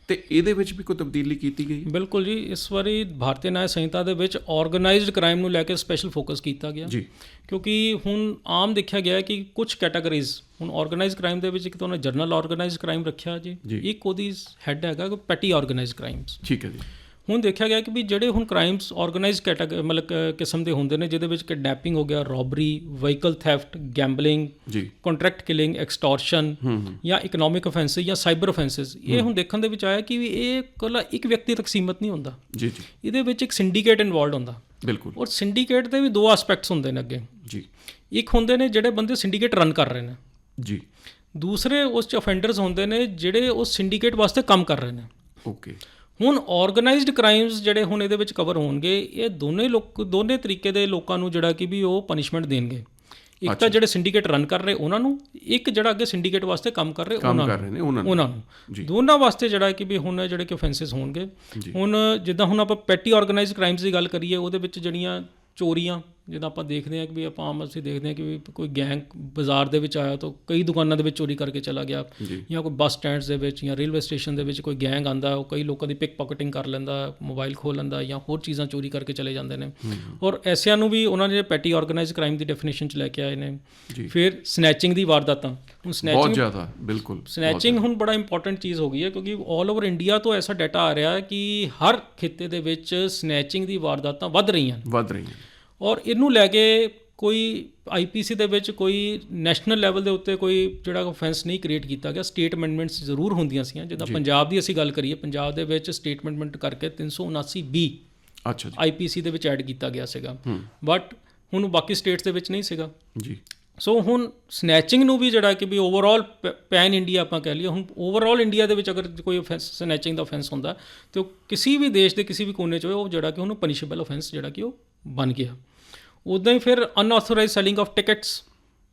ਤੇ ਇਹਦੇ ਵਿੱਚ ਵੀ ਕੋਈ ਤਬਦੀਲੀ ਕੀਤੀ ਗਈ ਬਿਲਕੁਲ ਜੀ ਇਸ ਵਾਰੀ ਭਾਰਤੀ ਨਿਆਂ ਸੰਹਿਤਾ ਦੇ ਵਿੱਚ ਆਰਗੇਨਾਈਜ਼ਡ ਕ੍ਰਾਈਮ ਨੂੰ ਲੈ ਕੇ ਸਪੈਸ਼ਲ ਫੋਕਸ ਕੀਤਾ ਗਿਆ। ਜੀ। ਕਿਉਂਕਿ ਹੁਣ ਆਮ ਦੇਖਿਆ ਗਿਆ ਕਿ ਕੁਝ ਕੈਟਾਗਰੀਜ਼ ਹੁਣ ਆਰਗੇਨਾਈਜ਼ਡ ਕ੍ਰਾਈਮ ਦੇ ਵਿੱਚ ਇੱਕ ਤਾਂ ਉਹਨੇ ਜਰਨਲ ਆਰਗੇਨਾਈਜ਼ਡ ਕ੍ਰਾਈਮ ਰੱਖਿਆ ਜੀ। ਜੀ। ਇੱਕ ਉਹਦੀ ਹੈੱਡ ਹੈਗਾ ਪੈਟੀ ਆਰਗੇਨਾਈਜ਼ਡ ਕ੍ਰਾਈਮਸ ਠੀਕ ਹੈ ਜੀ। ਹੁਣ ਦੇਖਿਆ ਗਿਆ ਕਿ ਵੀ ਜਿਹੜੇ ਹੁਣ ਕ੍ਰਾਈਮਸ ਆਰਗੇਨਾਈਜ਼ਡ ਕੈਟਾਗਰੀ ਮਤਲਬ ਕਿਸਮ ਦੇ ਹੁੰਦੇ ਨੇ ਜਿਹਦੇ ਵਿੱਚ ਕਿਡਨੈਪਿੰਗ ਹੋ ਗਿਆ ਰੋਬਰੀ ਵਹੀਕਲ ਥੈਫਟ ਗੈਂਬਲਿੰਗ ਜੀ। ਕੰਟਰੈਕਟ ਕਿਲਿੰਗ ਐਕਸਟੋਰਸ਼ਨ ਜਾਂ ਇਕਨੋਮਿਕ ਅਫੈਂਸਸ ਜਾਂ ਸਾਈਬਰ ਅਫੈਂਸਸ ਇਹ ਹੁਣ ਦੇਖਣ ਦੇ ਵਿੱਚ ਆਇਆ ਕਿ ਵੀ ਇਹ ਇਕੱਲਾ ਇੱਕ ਵਿਅਕਤੀ ਤੱਕ ਸੀਮਤ ਨਹੀਂ ਹੁੰਦਾ। ਜੀ ਜੀ। ਇਹਦੇ ਵਿੱਚ ਇੱਕ ਸਿੰਡੀਕੇਟ ਇਨਵੋਲਡ ਹੁੰਦਾ। ਬਿਲਕੁਲ। ਔਰ ਸਿੰਡੀਕੇਟ ਦੇ ਵੀ ਦੋ ਐਸਪੈਕਟਸ ਹੁੰਦੇ ਨੇ ਅੱਗੇ। ਜੀ। ਇੱਕ ਹੁੰਦੇ ਨੇ ਜਿਹੜੇ ਬੰਦੇ ਸਿੰਡੀਕੇਟ ਰਨ ਕਰ ਰਹੇ ਨੇ। ਜੀ। ਦੂਸਰੇ ਉਸ ਚ ਅਫੈਂਡਰਸ ਹੁੰਦੇ ਨੇ ਜਿਹੜੇ ਉਸ ਸਿੰਡੀਕੇਟ ਵਾਸਤੇ ਕੰਮ ਕਰ ਰਹੇ ਨੇ। ਓਕੇ। ਹੁਣ ਆਰਗੇਨਾਈਜ਼ਡ ਕ੍ਰਾਈਮਸ ਜਿਹੜੇ ਹੁਣ ਇਹਦੇ ਵਿੱਚ ਕਵਰ ਹੋਣਗੇ ਇਹ ਦੋਨੇ ਲੋਕ ਦੋਨੇ ਤਰੀਕੇ ਦੇ ਲੋਕਾਂ ਨੂੰ ਜਿਹੜਾ ਕਿ ਵੀ ਉਹ ਪਨਿਸ਼ਮੈਂਟ ਦੇਣਗੇ। ਇੱਕ ਤਾਂ ਜਿਹੜੇ ਸਿੰਡੀਕੇਟ ਰਨ ਕਰ ਰਹੇ ਉਹਨਾਂ ਨੂੰ ਇੱਕ ਜਿਹੜਾ ਅੱਗੇ ਸਿੰਡੀਕੇਟ ਵਾਸਤੇ ਕੰਮ ਕਰ ਰਹੇ ਉਹਨਾਂ ਕਰ ਰਹੇ ਨੇ ਉਹਨਾਂ ਨੂੰ। ਉਹਨਾਂ ਨੂੰ। ਦੋਨਾਂ ਵਾਸਤੇ ਜਿਹੜਾ ਕਿ ਵੀ ਹੁਣ ਜਿਹੜੇ ਕਿ ਆਫੈਂਸਸ ਹੋਣਗੇ। ਹੁਣ ਜਿੱਦਾਂ ਹੁਣ ਆਪਾਂ ਪੈਟੀ ਆਰਗੇਨਾਈਜ਼ਡ ਕ੍ਰਾਈਮਸ ਦੀ ਗੱਲ ਕਰੀਏ ਉਹਦੇ ਵਿੱਚ ਜਿਹੜੀਆਂ ਚੋਰੀਆਂ ਜਿੱਦਾਂ ਆਪਾਂ ਦੇਖਦੇ ਹਾਂ ਕਿ ਵੀ ਆਪਾਂ ਆਮ ਅਸੀਂ ਦੇਖਦੇ ਹਾਂ ਕਿ ਵੀ ਕੋਈ ਗੈਂਗ ਬਾਜ਼ਾਰ ਦੇ ਵਿੱਚ ਆਇਆ ਤਾਂ ਕਈ ਦੁਕਾਨਾਂ ਦੇ ਵਿੱਚ ਚੋਰੀ ਕਰਕੇ ਚਲਾ ਗਿਆ ਜੀ। ਕੋਈ ਬੱਸ ਸਟੈਂਡਸ ਦੇ ਵਿੱਚ ਜਾਂ ਰੇਲਵੇ ਸਟੇਸ਼ਨ ਦੇ ਵਿੱਚ ਕੋਈ ਗੈਂਗ ਆਂਦਾ ਉਹ ਕਈ ਲੋਕਾਂ ਦੀ ਪਿਕ ਪਾਕਟਿੰਗ ਕਰ ਲੈਂਦਾ ਮੋਬਾਈਲ ਖੋਹ ਲੈਂਦਾ ਜਾਂ ਹੋਰ ਚੀਜ਼ਾਂ ਚੋਰੀ ਕਰਕੇ ਚਲੇ ਜਾਂਦੇ ਨੇ। ਔਰ ਐਸਿਆਂ ਨੂੰ ਵੀ ਉਹਨਾਂ ਨੇ ਪੈਟੀ ਆਰਗੇਨਾਈਜ਼ਡ ਕ੍ਰਾਈਮ ਦੀ ਡੈਫੀਨੇਸ਼ਨ ਚ ਲੈ ਕੇ ਆਏ ਨੇ। ਫਿਰ ਸਨੈਚਿੰਗ ਦੀ ਵਾਰਦਾਤਾਂ। ਹੁਣ ਬਹੁਤ ਸਨੈਚਿੰਗ ਜ਼ਿਆਦਾ ਬਿਲਕੁਲ। ਸਨੈਚਿੰਗ ਹੁਣ ਬੜਾ ਇੰਪੋਰਟੈਂਟ ਚੀਜ਼ ਹੋ ਗਈ ਹੈ ਕਿਉਂਕਿ 올 ਓਵਰ ਇੰਡੀਆ ਤੋਂ ਐਸਾ ਡਾਟਾ ਆ ਰਿਹਾ ਹੈ ਕਿ ਹਰ ਖਿੱਤੇ ਦੇ ਵਿੱਚ ਸਨੈਚਿੰਗ ਦੀ ਵਾਰਦਾਤਾਂ ਵੱਧ ਰਹੀਆਂ ਵੱਧ ਰਹੀਆਂ ਔਰ ਇਹਨੂੰ ਲੈ ਕੇ ਕੋਈ ਆਈਪੀਸੀ ਦੇ ਵਿੱਚ ਕੋਈ ਨੈਸ਼ਨਲ ਲੈਵਲ ਦੇ ਉੱਤੇ ਕੋਈ ਜਿਹੜਾ ਆਫੈਂਸ ਨਹੀਂ ਕ੍ਰੀਏਟ ਕੀਤਾ ਗਿਆ ਸਟੇਟ ਅਮੈਂਡਮੈਂਟਸ ਜ਼ਰੂਰ ਹੁੰਦੀਆਂ ਸੀਆਂ ਜਿੱਦਾਂ ਪੰਜਾਬ ਦੀ ਅਸੀਂ ਗੱਲ ਕਰੀਏ ਪੰਜਾਬ ਦੇ ਵਿੱਚ ਸਟੇਟ ਅਮੈਂਡਮੈਂਟ ਕਰਕੇ 379 ਬੀ ਅੱਛਾ ਜੀ। ਆਈਪੀਸੀ ਦੇ ਵਿੱਚ ਐਡ ਕੀਤਾ ਗਿਆ ਸੀਗਾ। ਬਟ ਹੁਣ ਬਾਕੀ ਸਟੇਟਸ ਦੇ ਵਿੱਚ ਨਹੀਂ ਸੀਗਾ। ਜੀ। ਸੋ ਹੁਣ ਸਨੈਚਿੰਗ ਨੂੰ ਵੀ ਜਿਹੜਾ ਕਿ ਵੀ ਓਵਰਆਲ ਪੈਨ ਇੰਡੀਆ ਆਪਾਂ ਕਹਿ ਲਈਏ ਹੁਣ ਓਵਰਆਲ ਇੰਡੀਆ ਦੇ ਵਿੱਚ ਅਗਰ ਕੋਈ ਆਫੈਂਸ ਸਨੈਚਿੰਗ ਦਾ ਆਫੈਂਸ ਹੁੰਦਾ ਤੇ ਉਹ ਕਿਸੇ ਵੀ ਦੇਸ਼ ਦੇ ਕਿਸੇ ਵੀ ਕੋਨੇ 'ਚ ਹੋਵੇ ਉਹ ਜਿਹੜਾ ਕਿ ਉਹਨੂੰ ਪਨਿਸ਼ੇਬਲ ਆਫੈਂਸ ਜਿਹੜਾ ਕਿ ਉਹ ਬਣ ਗਿਆ ਉਦਾਂ ਹੀ ਫਿਰ ਅਨਆਥੋਰਾਈਜ਼ਡ ਸੈਲਿੰਗ ਆਫ ਟਿਕਟਸ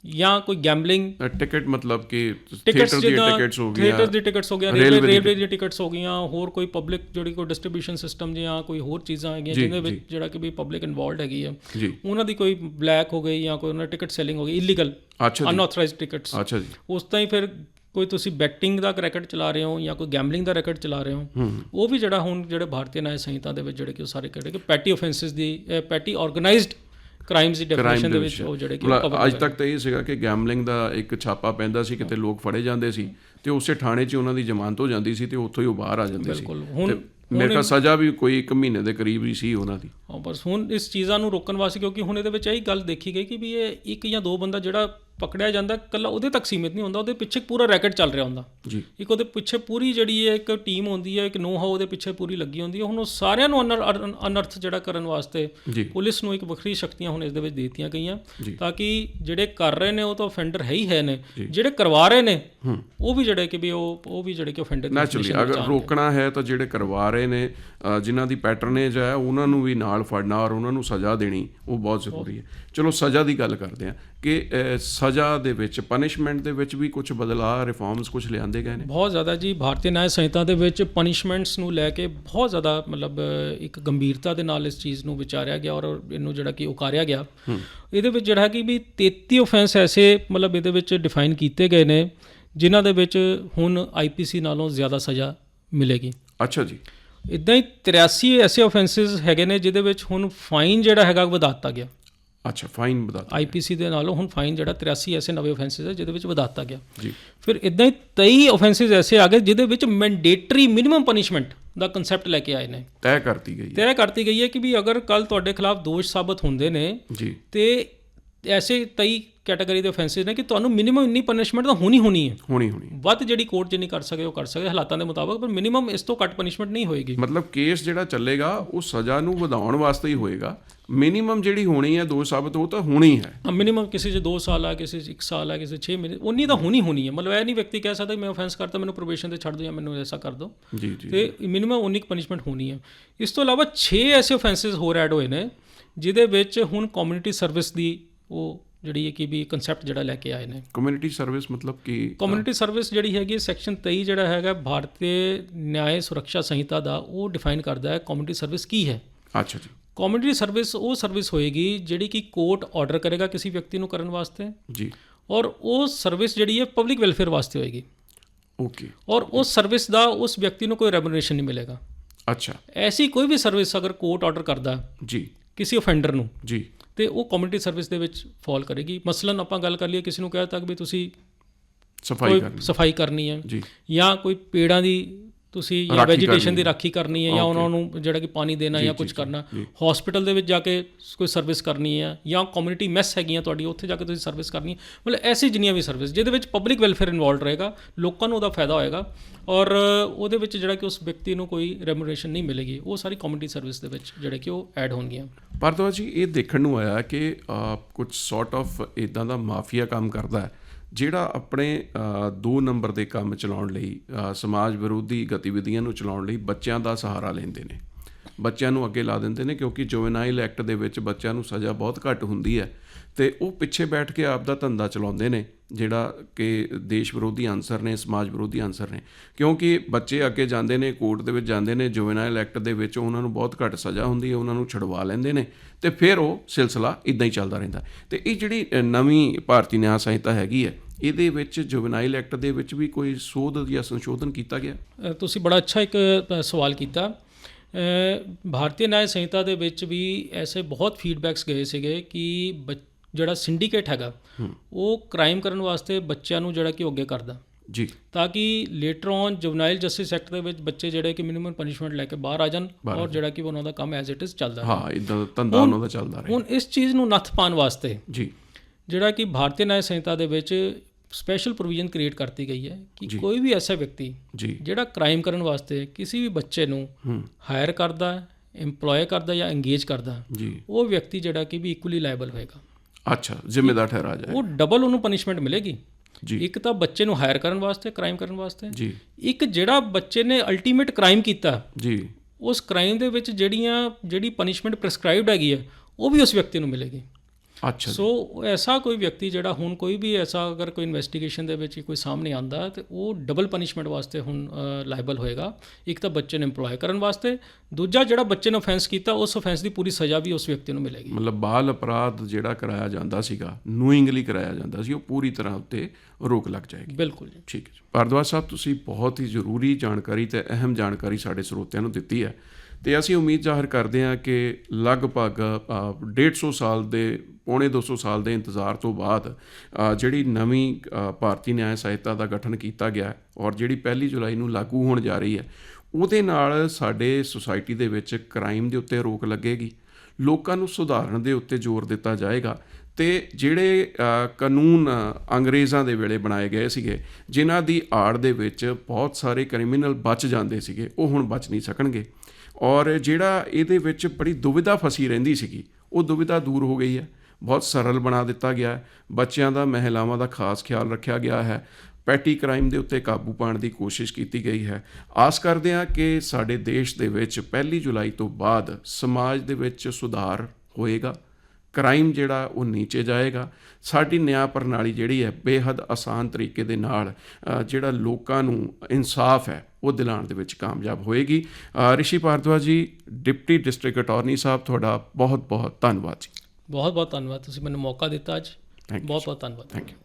ਜਾਂ ਕੋਈ ਗੈਂਬਲਿੰਗ ਟਿਕਟ ਮਤਲਬ ਕਿ ਥੀਏਟਰ ਦੀ ਟਿਕਟਸ ਹੋ ਥੀਏਟਰ ਗਈਆਂ ਦੀ ਟਿਕਟਸ ਹੋ ਗਿਆ ਰੇਲਵੇ ਰੇਲਵੇ ਦੀ ਟਿਕਟਸ ਹੋ ਗਈਆਂ ਹੋਰ ਕੋਈ ਪਬਲਿਕ ਜਿਹੜੀ ਕੋਈ ਡਿਸਟ੍ਰੀਬਿਊਸ਼ਨ ਸਿਸਟਮ ਜਾਂ ਕੋਈ ਹੋਰ ਚੀਜ਼ਾਂ ਹੈਗੀਆਂ ਜਿਹਦੇ ਵਿੱਚ। ਜਿਹੜਾ ਕਿ ਵੀ ਪਬਲਿਕ ਇਨਵੋਲਡ ਹੈਗੀ ਜੀ ਉਹਨਾਂ ਦੀ ਕੋਈ ਬਲੈਕ ਹੋ ਗਈ ਜਾਂ ਕੋਈ ਉਹਨਾਂ ਟਿਕਟ ਸੈਲਿੰਗ ਹੋ ਗਈ ਇਲੀਗਲ ਅੱਛਾ ਅਨਆਥੋਰਾਈਜ਼ਡ ਟਿਕਟਸ ਅੱਛਾ ਜੀ ਉਸ ਤਾਂ ਹੀ ਫਿਰ ਕੋਈ ਤੁਸੀਂ ਬੈਟਿੰਗ ਦਾ ਰੈਕਟ ਚਲਾ ਰਹੇ ਹੋ ਜਾਂ ਕੋਈ ਗੈਂਬਲਿੰਗ ਦਾ ਰੈਕਟ ਚਲਾ ਰਹੇ ਹੋ ਉਹ ਵੀ ਜਿਹੜਾ ਹੁਣ ਜਿਹੜੇ ਭਾਰਤੀ ਨਿਆਂ ਸੰਹਿਤਾ ਦੇ ਵਿੱਚ ਜਿਹੜੇ ਕਿ ਉਹ ਸਾਰੇ ਕਿਹੜੇ ਕਿ ਪੈਟੀ ਆਫੈਂਸਸ ਦੀ ਪੈਟੀ ਆਰਗੇਨਾਈਜ਼ਡ ਕ੍ਰਾਈਮਸ ਦੀ ਡੈਫੀਨੇਸ਼ਨ ਦੇ ਵਿੱਚ ਉਹ ਜਿਹੜੇ ਕਿ ਅੱਜ ਤੱਕ ਤਾਂ ਇਹ ਸੀਗਾ ਕਿ ਗੈਮਲਿੰਗ ਦਾ ਇੱਕ ਛਾਪਾ ਪੈਂਦਾ ਸੀ ਕਿਤੇ ਲੋਕ ਫੜੇ ਜਾਂਦੇ ਸੀ ਤੇ ਉਸੇ ਥਾਣੇ 'ਚ ਉਹਨਾਂ ਦੀ ਜ਼ਮਾਨਤ ਹੋ ਜਾਂਦੀ ਸੀ ਤੇ ਉੱਥੋਂ ਹੀ ਉਹ ਬਾਹਰ ਆ ਜਾਂਦੇ ਸੀ। ਬਿਲਕੁਲ। ਹੁਣ ਮੇਰੇ ਖਿਆਲ ਸਜ਼ਾ ਵੀ ਕੋਈ 1 ਮਹੀਨੇ ਦੇ ਕਰੀਬ ਹੀ ਸੀ ਉਹਨਾਂ ਦੀ। ਹਾਂ ਬਸ ਹੁਣ ਇਸ ਚੀਜ਼ਾਂ ਨੂੰ ਰੋਕਣ ਵਾਸਤੇ ਕਿਉਂਕਿ ਹੁਣ ਇਹਦੇ ਵਿੱਚ ਇਹੀ ਗੱਲ ਦੇਖੀ ਗਈ ਕਿ ਵੀ ਇਹ ਇੱਕ ਜਾਂ ਦੋ ਬੰਦਾ ਜਿਹੜਾ ਪਕੜਿਆ ਜਾਂਦਾ ਕੱਲਾ ਉਹਦੇ ਤੱਕ ਸੀਮਿਤ ਨਹੀਂ ਹੁੰਦਾ ਉਹਦੇ ਪਿੱਛੇ ਪੂਰਾ ਰੈਕਟ ਚੱਲ ਰਿਹਾ ਹੁੰਦਾ। ਜੀ। ਇੱਕ ਉਹਦੇ ਪਿੱਛੇ ਪੂਰੀ ਜਿਹੜੀ ਹੈ ਇੱਕ ਟੀਮ ਹੁੰਦੀ ਹੈ ਇੱਕ ਨੋ ਹਾਊ ਉਹਦੇ ਪਿੱਛੇ ਪੂਰੀ ਲੱਗੀ ਹੁੰਦੀ ਹੈ। ਹੁਣ ਉਹ ਸਾਰਿਆਂ ਨੂੰ ਅਨਰ- ਅਨਰਥ ਜਿਹੜਾ ਕਰਨ ਵਾਸਤੇ ਪੁਲਿਸ ਨੂੰ ਇੱਕ ਵੱਖਰੀ ਸ਼ਕਤੀਆਂ ਹੁਣ ਇਸ ਦੇ ਵਿੱਚ ਦਿੱਤੀਆਂ ਗਈਆਂ। ਤਾਂ ਕਿ ਜਿਹੜੇ ਕਰ ਰਹੇ ਨੇ ਉਹ ਤਾਂ ਆਫੈਂਡਰ ਹੈ ਹੀ ਹੈ ਨੇ। ਜਿਹੜੇ ਕਰਵਾ ਰਹੇ ਨੇ ਉਹ ਵੀ ਜਿਹੜੇ ਕਿ ਵੀ ਉਹ ਉਹ ਵੀ ਜਿਹੜੇ ਕਿ ਆਫੈਂਡਰ ਨੈਚੁਰਲੀ ਅਗਰ ਰੋਕਣਾ ਹੈ ਤਾਂ ਜਿਹੜੇ ਕਰਵਾ ਰਹੇ ਨੇ ਜਿਨ੍ਹਾਂ ਦੀ ਪੈਟਰਨੇਜ ਹੈ ਉਹਨਾਂ ਨੂੰ ਵੀ ਨਾਲ ਫੜਨਾ ਔਰ ਉਹਨਾਂ ਨੂੰ ਸਜ਼ਾ ਦੇਣੀ ਉਹ ਬਹੁਤ ਜ਼ਰੂਰੀ ਹੈ। ਚਲੋ ਸਜ਼ਾ ਦੀ ਗੱਲ ਕਰਦੇ ਹਾਂ ਕਿ ਸਜ਼ਾ ਦੇ ਵਿੱਚ ਪਨਿਸ਼ਮੈਂਟ ਦੇ ਵਿੱਚ ਵੀ ਕੁਝ ਬਦਲਾਅ ਰਿਫਾਰਮਸ ਕੁਝ ਲਿਆਂਦੇ ਗਏ ਨੇ? ਬਹੁਤ ਜ਼ਿਆਦਾ ਜੀ ਭਾਰਤੀ ਨਿਆਂ ਸੰਹਿਤਾ ਦੇ ਵਿੱਚ ਪਨਿਸ਼ਮੈਂਟਸ ਨੂੰ ਲੈ ਕੇ ਬਹੁਤ ਜ਼ਿਆਦਾ ਮਤਲਬ ਇੱਕ ਗੰਭੀਰਤਾ ਦੇ ਨਾਲ ਇਸ ਚੀਜ਼ ਨੂੰ ਵਿਚਾਰਿਆ ਗਿਆ ਔਰ ਇਹਨੂੰ ਜਿਹੜਾ ਕਿ ਉਕਾਰਿਆ ਗਿਆ। ਇਹਦੇ ਵਿੱਚ ਜਿਹੜਾ ਕਿ ਵੀ 33 ਆਫੈਂਸ ਐਸੇ ਮਤਲਬ ਇਹਦੇ ਵਿੱਚ ਡਿਫਾਈਨ ਕੀਤੇ ਗਏ ਨੇ ਜਿਨ੍ਹਾਂ ਦੇ ਵਿੱਚ ਹੁਣ ਆਈਪੀਸੀ ਨਾਲੋਂ ਜ਼ਿਆਦਾ ਸਜ਼ਾ ਮਿਲੇਗੀ। ਅੱਛਾ ਜੀ। ਇਦਾਂ ਹੀ 83 ਐਸੇ ਆਫੈਂਸਸ ਹੈਗੇ ਨੇ ਜਿਹਦੇ ਵਿੱਚ ਹੁਣ ਫਾਈਨ ਜਿਹੜਾ ਹੈਗਾ ਵਧਾ ਦਿੱਤਾ ਗਿਆ। ਅੱਛਾ ਫਾਈਨ ਦਿਓ। ਆਈਪੀਸੀ ਦੇ ਨਾਲੋਂ ਹੁਣ ਫਾਈਨ ਜਿਹੜਾ 83 ਐਸੇ ਨਵੇਂ ਆਫੈਂਸਸ ਹੈ ਜਿਹਦੇ ਵਿੱਚ ਵਧਾ ਦਿੱਤਾ ਗਿਆ। ਜੀ। ਫਿਰ ਇਦਾਂ ਹੀ 23 ਆਫੈਂਸਸ ਐਸੇ ਆ ਗਏ ਜਿਹਦੇ ਵਿੱਚ ਮੈਂਡੇਟਰੀ ਮਿਨੀਮਮ ਪਨਿਸ਼ਮੈਂਟ ਦਾ ਕਨਸੈਪਟ ਲੈ ਕੇ ਆਏ ਨੇ। ਤੈਅ ਕਰਤੀ ਗਈ ਹੈ। ਤੈਅ ਕਰਤੀ ਗਈ ਹੈ ਕਿ ਵੀ ਅਗਰ ਕੱਲ ਤੁਹਾਡੇ ਖਿਲਾਫ ਦੋਸ਼ ਸਾਬਤ ਹੁੰਦੇ ਨੇ ਜੀ। ਤੇ ਐਸੇ 23 ਕੈਟਾਗਰੀ ਦੇ ਆਫੈਂਸਸ ਨੇ ਕਿ ਤੁਹਾਨੂੰ ਮਿਨੀਮਮ ਇੰਨੀ ਪਨਿਸ਼ਮੈਂਟ ਤਾਂ ਹੋਣੀ ਹੋਣੀ ਹੈ। ਹੋਣੀ ਹੋਣੀ ਵੱਧ ਜਿਹੜੀ ਕੋਰਟ ਜਿੰਨੀ ਕਰ ਸਕੇ ਉਹ ਕਰ ਸਕੇ ਹਾਲਾਤਾਂ ਦੇ ਮੁਤਾਬਕ ਪਰ ਮਿਨੀਮਮ ਇਸ ਤੋਂ ਘੱਟ ਪਨਿਸ਼ਮੈਂਟ ਨਹੀਂ ਹੋਏਗੀ। ਮਤਲਬ ਕੇਸ ਜਿਹੜਾ ਚੱਲੇਗਾ ਉਹ ਸਜ਼ਾ ਨੂੰ ਵਧਾਉਣ ਵਾਸਤੇ ਹੀ ਹੋਏਗਾ। ਮਿਨੀਮਮ ਜਿਹੜੀ ਹੋਣੀ ਹੈ ਦੋ ਸਾਬਤ ਉਹ ਤਾਂ ਹੋਣੀ ਹੈ। ਮਿਨੀਮਮ ਕਿਸੇ 'ਚ 2 ਸਾਲ ਆ ਕਿਸੇ 'ਚ 1 ਸਾਲ ਆ ਕਿਸੇ 'ਚ 6 ਮਹੀਨੇ ਉਨੀ ਤਾਂ ਹੋਣੀ ਹੋਣੀ ਹੈ। ਮਤਲਬ ਇਹ ਨਹੀਂ ਵਿਅਕਤੀ ਕਹਿ ਸਕਦਾ ਮੈਂ ਆਫੈਂਸ ਕਰਤਾ ਮੈਨੂੰ ਪ੍ਰੋਬੇਸ਼ਨ ਤੇ ਛੱਡ ਦਿਓ ਜਾਂ ਮੈਨੂੰ ਐਸਾ ਕਰ ਦਿਓ। ਜੀ ਜੀ। ਤੇ ਮਿਨੀਮਮ ਉਨੀ ਪਨਿਸ਼ਮੈਂਟ ਹੋਣੀ ਹੈ। ਇਸ ਤੋਂ ਇਲਾਵਾ 6 ਐਸੇ ਆਫੈਂਸਸ ਹੋਰ ਐਡ ਹੋਏ ਨੇ ਜਿਹਦੇ ਵਿੱਚ ਹੁਣ ਕਮਿਊਨਿਟੀ ਸਰਵਿਸ ਦੀ ਉਹ ਜਿਹੜੀ ਹੈ ਕਿ ਵੀ ਕਨਸੈਪਟ ਜਿਹੜਾ ਲੈ ਕੇ ਆਏ ਨੇ। ਕਮਿਊਨਿਟੀ ਸਰਵਿਸ ਮਤਲਬ ਕਿ? ਕਮਿਊਨਿਟੀ ਸਰਵਿਸ ਜਿਹੜੀ ਹੈਗੀ ਸੈਕਸ਼ਨ 23 ਜਿਹੜਾ ਹੈਗਾ ਭਾਰਤੀ ਨਿਆਂ ਸੁਰੱਖਿਆ ਸੰਹਿਤਾ ਦਾ ਉਹ ਡਿਫਾਈਨ ਕਰਦਾ ਹੈ ਕਮਿਊਨਿਟੀ ਸਰਵਿਸ ਕੀ ਹੈ। ਅੱਛਾ ਜੀ। ਕਮਿਊਨਿਟੀ ਸਰਵਿਸ ਉਹ ਸਰਵਿਸ ਹੋਏਗੀ ਜਿਹੜੀ ਕਿ ਕੋਰਟ ਆਰਡਰ ਕਰੇਗਾ ਕਿਸੇ ਵਿਅਕਤੀ ਨੂੰ ਕਰਨ ਵਾਸਤੇ ਜੀ। ਔਰ ਉਹ ਸਰਵਿਸ ਜਿਹੜੀ ਹੈ ਪਬਲਿਕ ਵੈਲਫੇਅਰ ਵਾਸਤੇ ਹੋਏਗੀ। ਓਕੇ ਔਰ ਉਸ ਸਰਵਿਸ ਦਾ ਉਸ ਵਿਅਕਤੀ ਨੂੰ ਕੋਈ ਰੈਮੂਨਰੇਸ਼ਨ ਨਹੀਂ ਮਿਲੇਗਾ। ਅੱਛਾ। ਐਸੀ ਕੋਈ ਵੀ ਸਰਵਿਸ ਅਗਰ ਕੋਰਟ ਆਰਡਰ ਕਰਦਾ ਜੀ। ਕਿਸੇ ਆਫੈਂਡਰ ਨੂੰ ਜੀ। ਤੇ ਉਹ ਕਮਿਊਨਿਟੀ ਸਰਵਿਸ ਦੇ ਵਿੱਚ ਫਾਲ ਕਰੇਗੀ। ਮਸਲਨ ਆਪਾਂ ਗੱਲ ਕਰ ਲਈਏ ਕਿਸੇ ਨੂੰ ਕਹਿ ਤੱਕ ਵੀ ਤੁਸੀਂ ਸਫ਼ਾਈ ਕਰਨੀ। ਸਫ਼ਾਈ ਕਰਨੀ ਹੈ ਜੀ। ਜਾਂ ਕੋਈ ਪੇੜਾਂ ਦੀ ਤੁਸੀਂ ਜਾਂ ਵੈਜੀਟੇਸ਼ਨ ਦੀ ਰਾਖੀ ਕਰਨੀ ਹੈ ਜਾਂ ਉਹਨਾਂ ਨੂੰ ਜਿਹੜਾ ਕਿ ਪਾਣੀ ਦੇਣਾ ਜਾਂ ਕੁਝ ਕਰਨਾ ਹਸਪੀਟਲ ਦੇ ਵਿੱਚ ਜਾ ਕੇ ਕੋਈ ਸਰਵਿਸ ਕਰਨੀ ਹੈ ਜਾਂ ਕਮਿਊਨਿਟੀ ਮੈਸ ਹੈਗੀਆਂ ਤੁਹਾਡੀ ਉੱਥੇ ਜਾ ਕੇ ਤੁਸੀਂ ਸਰਵਿਸ ਕਰਨੀ ਹੈ। ਮਤਲਬ ਐਸੀ ਜਿੰਨੀਆਂ ਵੀ ਸਰਵਿਸ ਜਿਹਦੇ ਵਿੱਚ ਪਬਲਿਕ ਵੈਲਫੇਅਰ ਇਨਵੋਲਡ ਰਹੇਗਾ ਲੋਕਾਂ ਨੂੰ ਉਹਦਾ ਫਾਇਦਾ ਹੋਏਗਾ ਔਰ ਉਹਦੇ ਵਿੱਚ ਜਿਹੜਾ ਕਿ ਉਸ ਵਿਅਕਤੀ ਨੂੰ ਕੋਈ ਰੈਮੂਨਰੇਸ਼ਨ ਨਹੀਂ ਮਿਲੇਗੀ ਉਹ ਸਾਰੀ ਕਮਿਊਨਿਟੀ ਸਰਵਿਸ ਦੇ ਵਿੱਚ ਜਿਹੜੇ ਕਿ ਉਹ ਐਡ ਹੋਣਗੀਆਂ। ਭਾਰਤਵਾਜ ਜੀ ਇਹ ਦੇਖਣ ਨੂੰ ਆਇਆ ਕਿ ਕੁਝ ਸੌਰਟ ਆਫ ਇਦਾਂ ਦਾ ਮਾਫੀਆ ਕੰਮ ਕਰਦਾ ਹੈ। ਜਿਹੜਾ ਆਪਣੇ ਅ, ਦੋ ਨੰਬਰ ਦੇ ਕੰਮ ਚਲਾਉਣ ਲਈ ਸਮਾਜ ਵਿਰੋਧੀ ਗਤੀਵਿਧੀਆਂ ਨੂੰ ਚਲਾਉਣ ਲਈ ਬੱਚਿਆਂ ਦਾ ਸਹਾਰਾ ਲੈਂਦੇ ਨੇ। ਬੱਚਿਆਂ ਨੂੰ ਅੱਗੇ ਲਾ ਦਿੰਦੇ ਨੇ ਕਿਉਂਕਿ ਜੁਵੇਨਾਈਲ ਐਕਟ ਦੇ ਵਿੱਚ ਬੱਚਿਆਂ ਨੂੰ ਸਜ਼ਾ ਬਹੁਤ ਘੱਟ ਹੁੰਦੀ ਹੈ। ਤੇ ਉਹ ਪਿੱਛੇ ਬੈਠ ਕੇ ਆਪ ਦਾ ਧੰਦਾ ਚਲਾਉਂਦੇ ਨੇ, ਜਿਹੜਾ ਕਿ ਦੇਸ਼ ਵਿਰੋਧੀ ਅਨਸਰ ਨੇ, ਸਮਾਜ ਵਿਰੋਧੀ ਅਨਸਰ ਨੇ। ਕਿਉਂਕਿ ਬੱਚੇ ਅੱਗੇ ਜਾਂਦੇ ਨੇ, ਕੋਰਟ ਦੇ ਵਿੱਚ ਜਾਂਦੇ ਨੇ, ਜੁਵੇਨਾਈਲ ਐਕਟ ਦੇ ਵਿੱਚ ਉਹਨਾਂ ਨੂੰ ਬਹੁਤ ਘੱਟ ਸਜ਼ਾ ਹੁੰਦੀ ਹੈ, ਉਹਨਾਂ ਨੂੰ ਛੁਡਵਾ ਲੈਂਦੇ ਨੇ ਤੇ ਫਿਰ ਉਹ ਸਿਲਸਿਲਾ ਇਦਾਂ ਹੀ ਚੱਲਦਾ ਰਹਿੰਦਾ। ਤੇ ਇਹ ਜਿਹੜੀ ਨਵੀਂ ਭਾਰਤੀ ਨਿਆਂ ਸੰਹਿਤਾ ਹੈਗੀ ਹੈ, ਇਹਦੇ ਵਿੱਚ ਜੁਵੇਨਾਈਲ ਐਕਟ ਦੇ ਵਿੱਚ ਵੀ ਕੋਈ ਸੋਧ ਜਾਂ ਸੰਸ਼ੋਧਨ ਕੀਤਾ ਗਿਆ? ਤੁਸੀਂ ਬੜਾ ਅੱਛਾ ਇੱਕ ਸਵਾਲ ਕੀਤਾ। ਭਾਰਤੀ ਨਿਆਂ ਸੰਹਿਤਾ ਦੇ ਵਿੱਚ ਵੀ ਐਸੇ ਬਹੁਤ ਫੀਡਬੈਕਸ ਗਏ ਸੀਗੇ ਕਿ ਬ- ਜਿਹੜਾ ਸਿੰਡੀਕੇਟ ਹੈਗਾ ਉਹ ਕ੍ਰਾਈਮ ਕਰਨ ਵਾਸਤੇ ਬੱਚਿਆਂ ਨੂੰ ਜਿਹੜਾ ਕਿ ਉਹ ਅੱਗੇ ਕਰਦਾ। ਜੀ। ਤਾਂ ਕਿ later on juvenile justice act ਦੇ ਵਿੱਚ ਬੱਚੇ ਜਿਹੜੇ ਕਿ ਮਿਨੀਮਮ ਪਨਿਸ਼ਮੈਂਟ ਲੈ ਕੇ ਬਾਹਰ ਆ ਜਾਣ ਔਰ ਜਿਹੜਾ ਕਿ ਉਹਨਾਂ ਦਾ ਕੰਮ ਐਜ਼ ਇਟ ਇਜ਼ ਚੱਲਦਾ। ਹਾਂ ਇਦਾਂ ਦਾ ਧੰਦਾ ਉਹਨਾਂ ਦਾ ਚੱਲਦਾ ਰਹੇ। ਹੁਣ ਇਸ ਚੀਜ਼ ਨੂੰ ਨੱਥ ਪਾਉਣ ਵਾਸਤੇ ਜੀ। ਜਿਹੜਾ ਕਿ ਭਾਰਤੀ ਨਿਆਂ ਸੰਹਿਤਾ ਦੇ ਵਿੱਚ ਸਪੈਸ਼ਲ ਪ੍ਰੋਵੀਜ਼ਨ ਕ੍ਰੀਏਟ ਕਰਤੀ ਗਈ ਹੈ ਕਿ ਕੋਈ ਵੀ ਐਸਾ ਵਿਅਕਤੀ ਜਿਹੜਾ ਕ੍ਰਾਈਮ ਕਰਨ ਵਾਸਤੇ ਕਿਸੇ ਵੀ ਬੱਚੇ ਨੂੰ ਹਾਇਰ ਕਰਦਾ EMPLOY ਕਰਦਾ ਜਾਂ ਇੰਗੇਜ ਕਰਦਾ ਉਹ ਵਿਅਕਤੀ ਜਿਹੜਾ ਕਿ ਵੀ ਇਕੁਅਲੀ ਲਾਇਬਲ ਹੋਏਗਾ। ਅੱਛਾ ਜ਼ਿੰਮੇਦਾਰ ਠਹਿਰਾ ਜਾਏ। ਉਹ ਡਬਲ ਉਹਨੂੰ ਪਨਿਸ਼ਮੈਂਟ ਮਿਲੇਗੀ। ਜੀ। ਇੱਕ ਤਾਂ ਬੱਚੇ ਨੂੰ ਹਾਇਰ ਕਰਨ ਵਾਸਤੇ ਕ੍ਰਾਈਮ ਕਰਨ ਵਾਸਤੇ। ਜੀ। ਇੱਕ ਜਿਹੜਾ ਬੱਚੇ ਨੇ ਅਲਟੀਮੇਟ ਕ੍ਰਾਈਮ ਕੀਤਾ ਜੀ। ਉਸ ਕ੍ਰਾਈਮ ਦੇ ਵਿੱਚ ਜਿਹੜੀਆਂ ਜਿਹੜੀ ਪਨਿਸ਼ਮੈਂਟ ਪ੍ਰੈਸਕ੍ਰਾਈਬਡ ਹੈਗੀ ਹੈ ਉਹ ਵੀ ਉਸ ਵਿਅਕਤੀ ਨੂੰ ਮਿਲੇਗੀ। ਅੱਛਾ ਸੋ ਐਸਾ ਕੋਈ ਵਿਅਕਤੀ ਜਿਹੜਾ ਹੁਣ ਕੋਈ ਵੀ ਐਸਾ ਅਗਰ ਕੋਈ ਇਨਵੈਸਟੀਗੇਸ਼ਨ ਦੇ ਵਿੱਚ ਕੋਈ ਸਾਹਮਣੇ ਆਂਦਾ ਤੇ ਉਹ ਡਬਲ ਪਨਿਸ਼ਮੈਂਟ ਵਾਸਤੇ ਹੁਣ ਲਾਇਬਲ ਹੋਏਗਾ। ਇੱਕ ਤਾਂ ਬੱਚੇ ਨੂੰ EMPLOY ਕਰਨ ਵਾਸਤੇ ਦੂਜਾ ਜਿਹੜਾ ਬੱਚੇ ਨੇ ਅਫੈਂਸ ਕੀਤਾ ਉਸ ਅਫੈਂਸ ਦੀ ਪੂਰੀ ਸਜ਼ਾ ਵੀ ਉਸ ਵਿਅਕਤੀ ਨੂੰ ਮਿਲੇਗੀ। ਮਤਲਬ ਬਾਲ ਅਪਰਾਧ ਜਿਹੜਾ ਕਰਾਇਆ ਜਾਂਦਾ ਸੀਗਾ ਨੂਇੰਗਲੀ ਕਰਾਇਆ ਜਾਂਦਾ ਸੀ ਉਹ ਪੂਰੀ ਤਰ੍ਹਾਂ ਉੱਤੇ ਰੋਕ ਲੱਗ ਜਾਏਗੀ। ਬਿਲਕੁਲ ਜੀ। ਠੀਕ ਹੈ ਭਾਰਦਵਾਜ ਸਾਹਿਬ ਤੁਸੀਂ ਬਹੁਤ ਹੀ ਜ਼ਰੂਰੀ ਜਾਣਕਾਰੀ ਤੇ ਅਹਿਮ ਜਾਣਕਾਰੀ ਸਾਡੇ ਸਰੋਤਿਆਂ ਨੂੰ ਦਿੱਤੀ ਹੈ। ਤੇ ਅਸੀਂ ਉਮੀਦ ਜ਼ਾਹਰ ਕਰਦੇ ਹਾਂ ਕਿ ਲਗਭਗ ਅ, 150 ਸਾਲ ਦੇ ਪੌਣੇ 200 ਸਾਲ ਦੇ ਇੰਤਜ਼ਾਰ ਤੋਂ ਬਾਅਦ ਜਿਹੜੀ ਨਵੀਂ ਭਾਰਤੀ ਨਿਆਂ ਸਹਾਇਤਾ ਦਾ ਗਠਨ ਕੀਤਾ ਗਿਆ ਔਰ ਜਿਹੜੀ ਪਹਿਲੀ ਜੁਲਾਈ ਨੂੰ ਲਾਗੂ ਹੋਣ ਜਾ ਰਹੀ ਹੈ ਉਹਦੇ ਨਾਲ ਸਾਡੇ ਸੁਸਾਇਟੀ ਦੇ ਵਿੱਚ ਕ੍ਰਾਈਮ ਦੇ ਉੱਤੇ ਰੋਕ ਲੱਗੇਗੀ। ਲੋਕਾਂ ਨੂੰ ਸੁਧਾਰਨ ਦੇ ਉੱਤੇ ਜ਼ੋਰ ਦਿੱਤਾ ਜਾਏਗਾ। ਤੇ ਜਿਹੜੇ ਕਾਨੂੰਨ ਅੰਗਰੇਜ਼ਾਂ ਦੇ ਵੇਲੇ ਬਣਾਏ ਗਏ ਸੀਗੇ, ਜਿਨ੍ਹਾਂ ਦੀ ਆੜ ਦੇ ਵਿੱਚ ਬਹੁਤ ਸਾਰੇ ਕ੍ਰਿਮੀਨਲ ਬਚ ਜਾਂਦੇ ਸੀਗੇ, ਉਹ ਹੁਣ ਬਚ ਨਹੀਂ ਸਕਣਗੇ। ਔਰ ਜਿਹੜਾ ਇਹਦੇ ਵਿੱਚ ਬੜੀ ਦੁਵਿਧਾ ਫਸੀ ਰਹਿੰਦੀ ਸੀਗੀ, ਉਹ ਦੁਵਿਧਾ ਦੂਰ ਹੋ ਗਈ ਹੈ। ਬਹੁਤ ਸਰਲ ਬਣਾ ਦਿੱਤਾ ਗਿਆ ਹੈ। ਬੱਚਿਆਂ ਦਾ, ਮਹਿਲਾਵਾਂ ਦਾ ਖਾਸ ਖਿਆਲ ਰੱਖਿਆ ਗਿਆ ਹੈ। ਪੈਟੀ ਕ੍ਰਾਈਮ ਦੇ ਉੱਤੇ ਕਾਬੂ ਪਾਉਣ ਦੀ ਕੋਸ਼ਿਸ਼ ਕੀਤੀ ਗਈ ਹੈ। ਆਸ ਕਰਦੇ ਹਾਂ ਕਿ ਸਾਡੇ ਦੇਸ਼ ਦੇ ਵਿੱਚ ਪਹਿਲੀ ਜੁਲਾਈ ਤੋਂ ਬਾਅਦ ਸਮਾਜ ਦੇ ਵਿੱਚ ਸੁਧਾਰ ਹੋਏਗਾ। ਕ੍ਰਾਈਮ ਜਿਹੜਾ ਉਹ ਨੀਚੇ ਜਾਏਗਾ। ਸਾਡੀ ਨਿਆਂ ਪ੍ਰਣਾਲੀ ਜਿਹੜੀ ਹੈ ਬੇਹੱਦ ਆਸਾਨ ਤਰੀਕੇ ਦੇ ਨਾਲ ਜਿਹੜਾ ਲੋਕਾਂ ਨੂੰ ਇਨਸਾਫ ਹੈ ਉਹ ਦਿਲਾਉਣ ਦੇ ਵਿੱਚ ਕਾਮਯਾਬ ਹੋਏਗੀ। ਰਿਸ਼ੀ ਭਾਰਦਵਾਜ ਜੀ ਡਿਪਟੀ ਡਿਸਟ੍ਰਿਕਟ ਅਟਾਰਨੀ ਸਾਹਿਬ ਤੁਹਾਡਾ ਬਹੁਤ ਬਹੁਤ ਧੰਨਵਾਦ ਜੀ। ਬਹੁਤ ਬਹੁਤ ਧੰਨਵਾਦ ਤੁਸੀਂ ਮੈਨੂੰ ਮੌਕਾ ਦਿੱਤਾ ਅੱਜ। ਬਹੁਤ ਬਹੁਤ ਧੰਨਵਾਦ। Thank you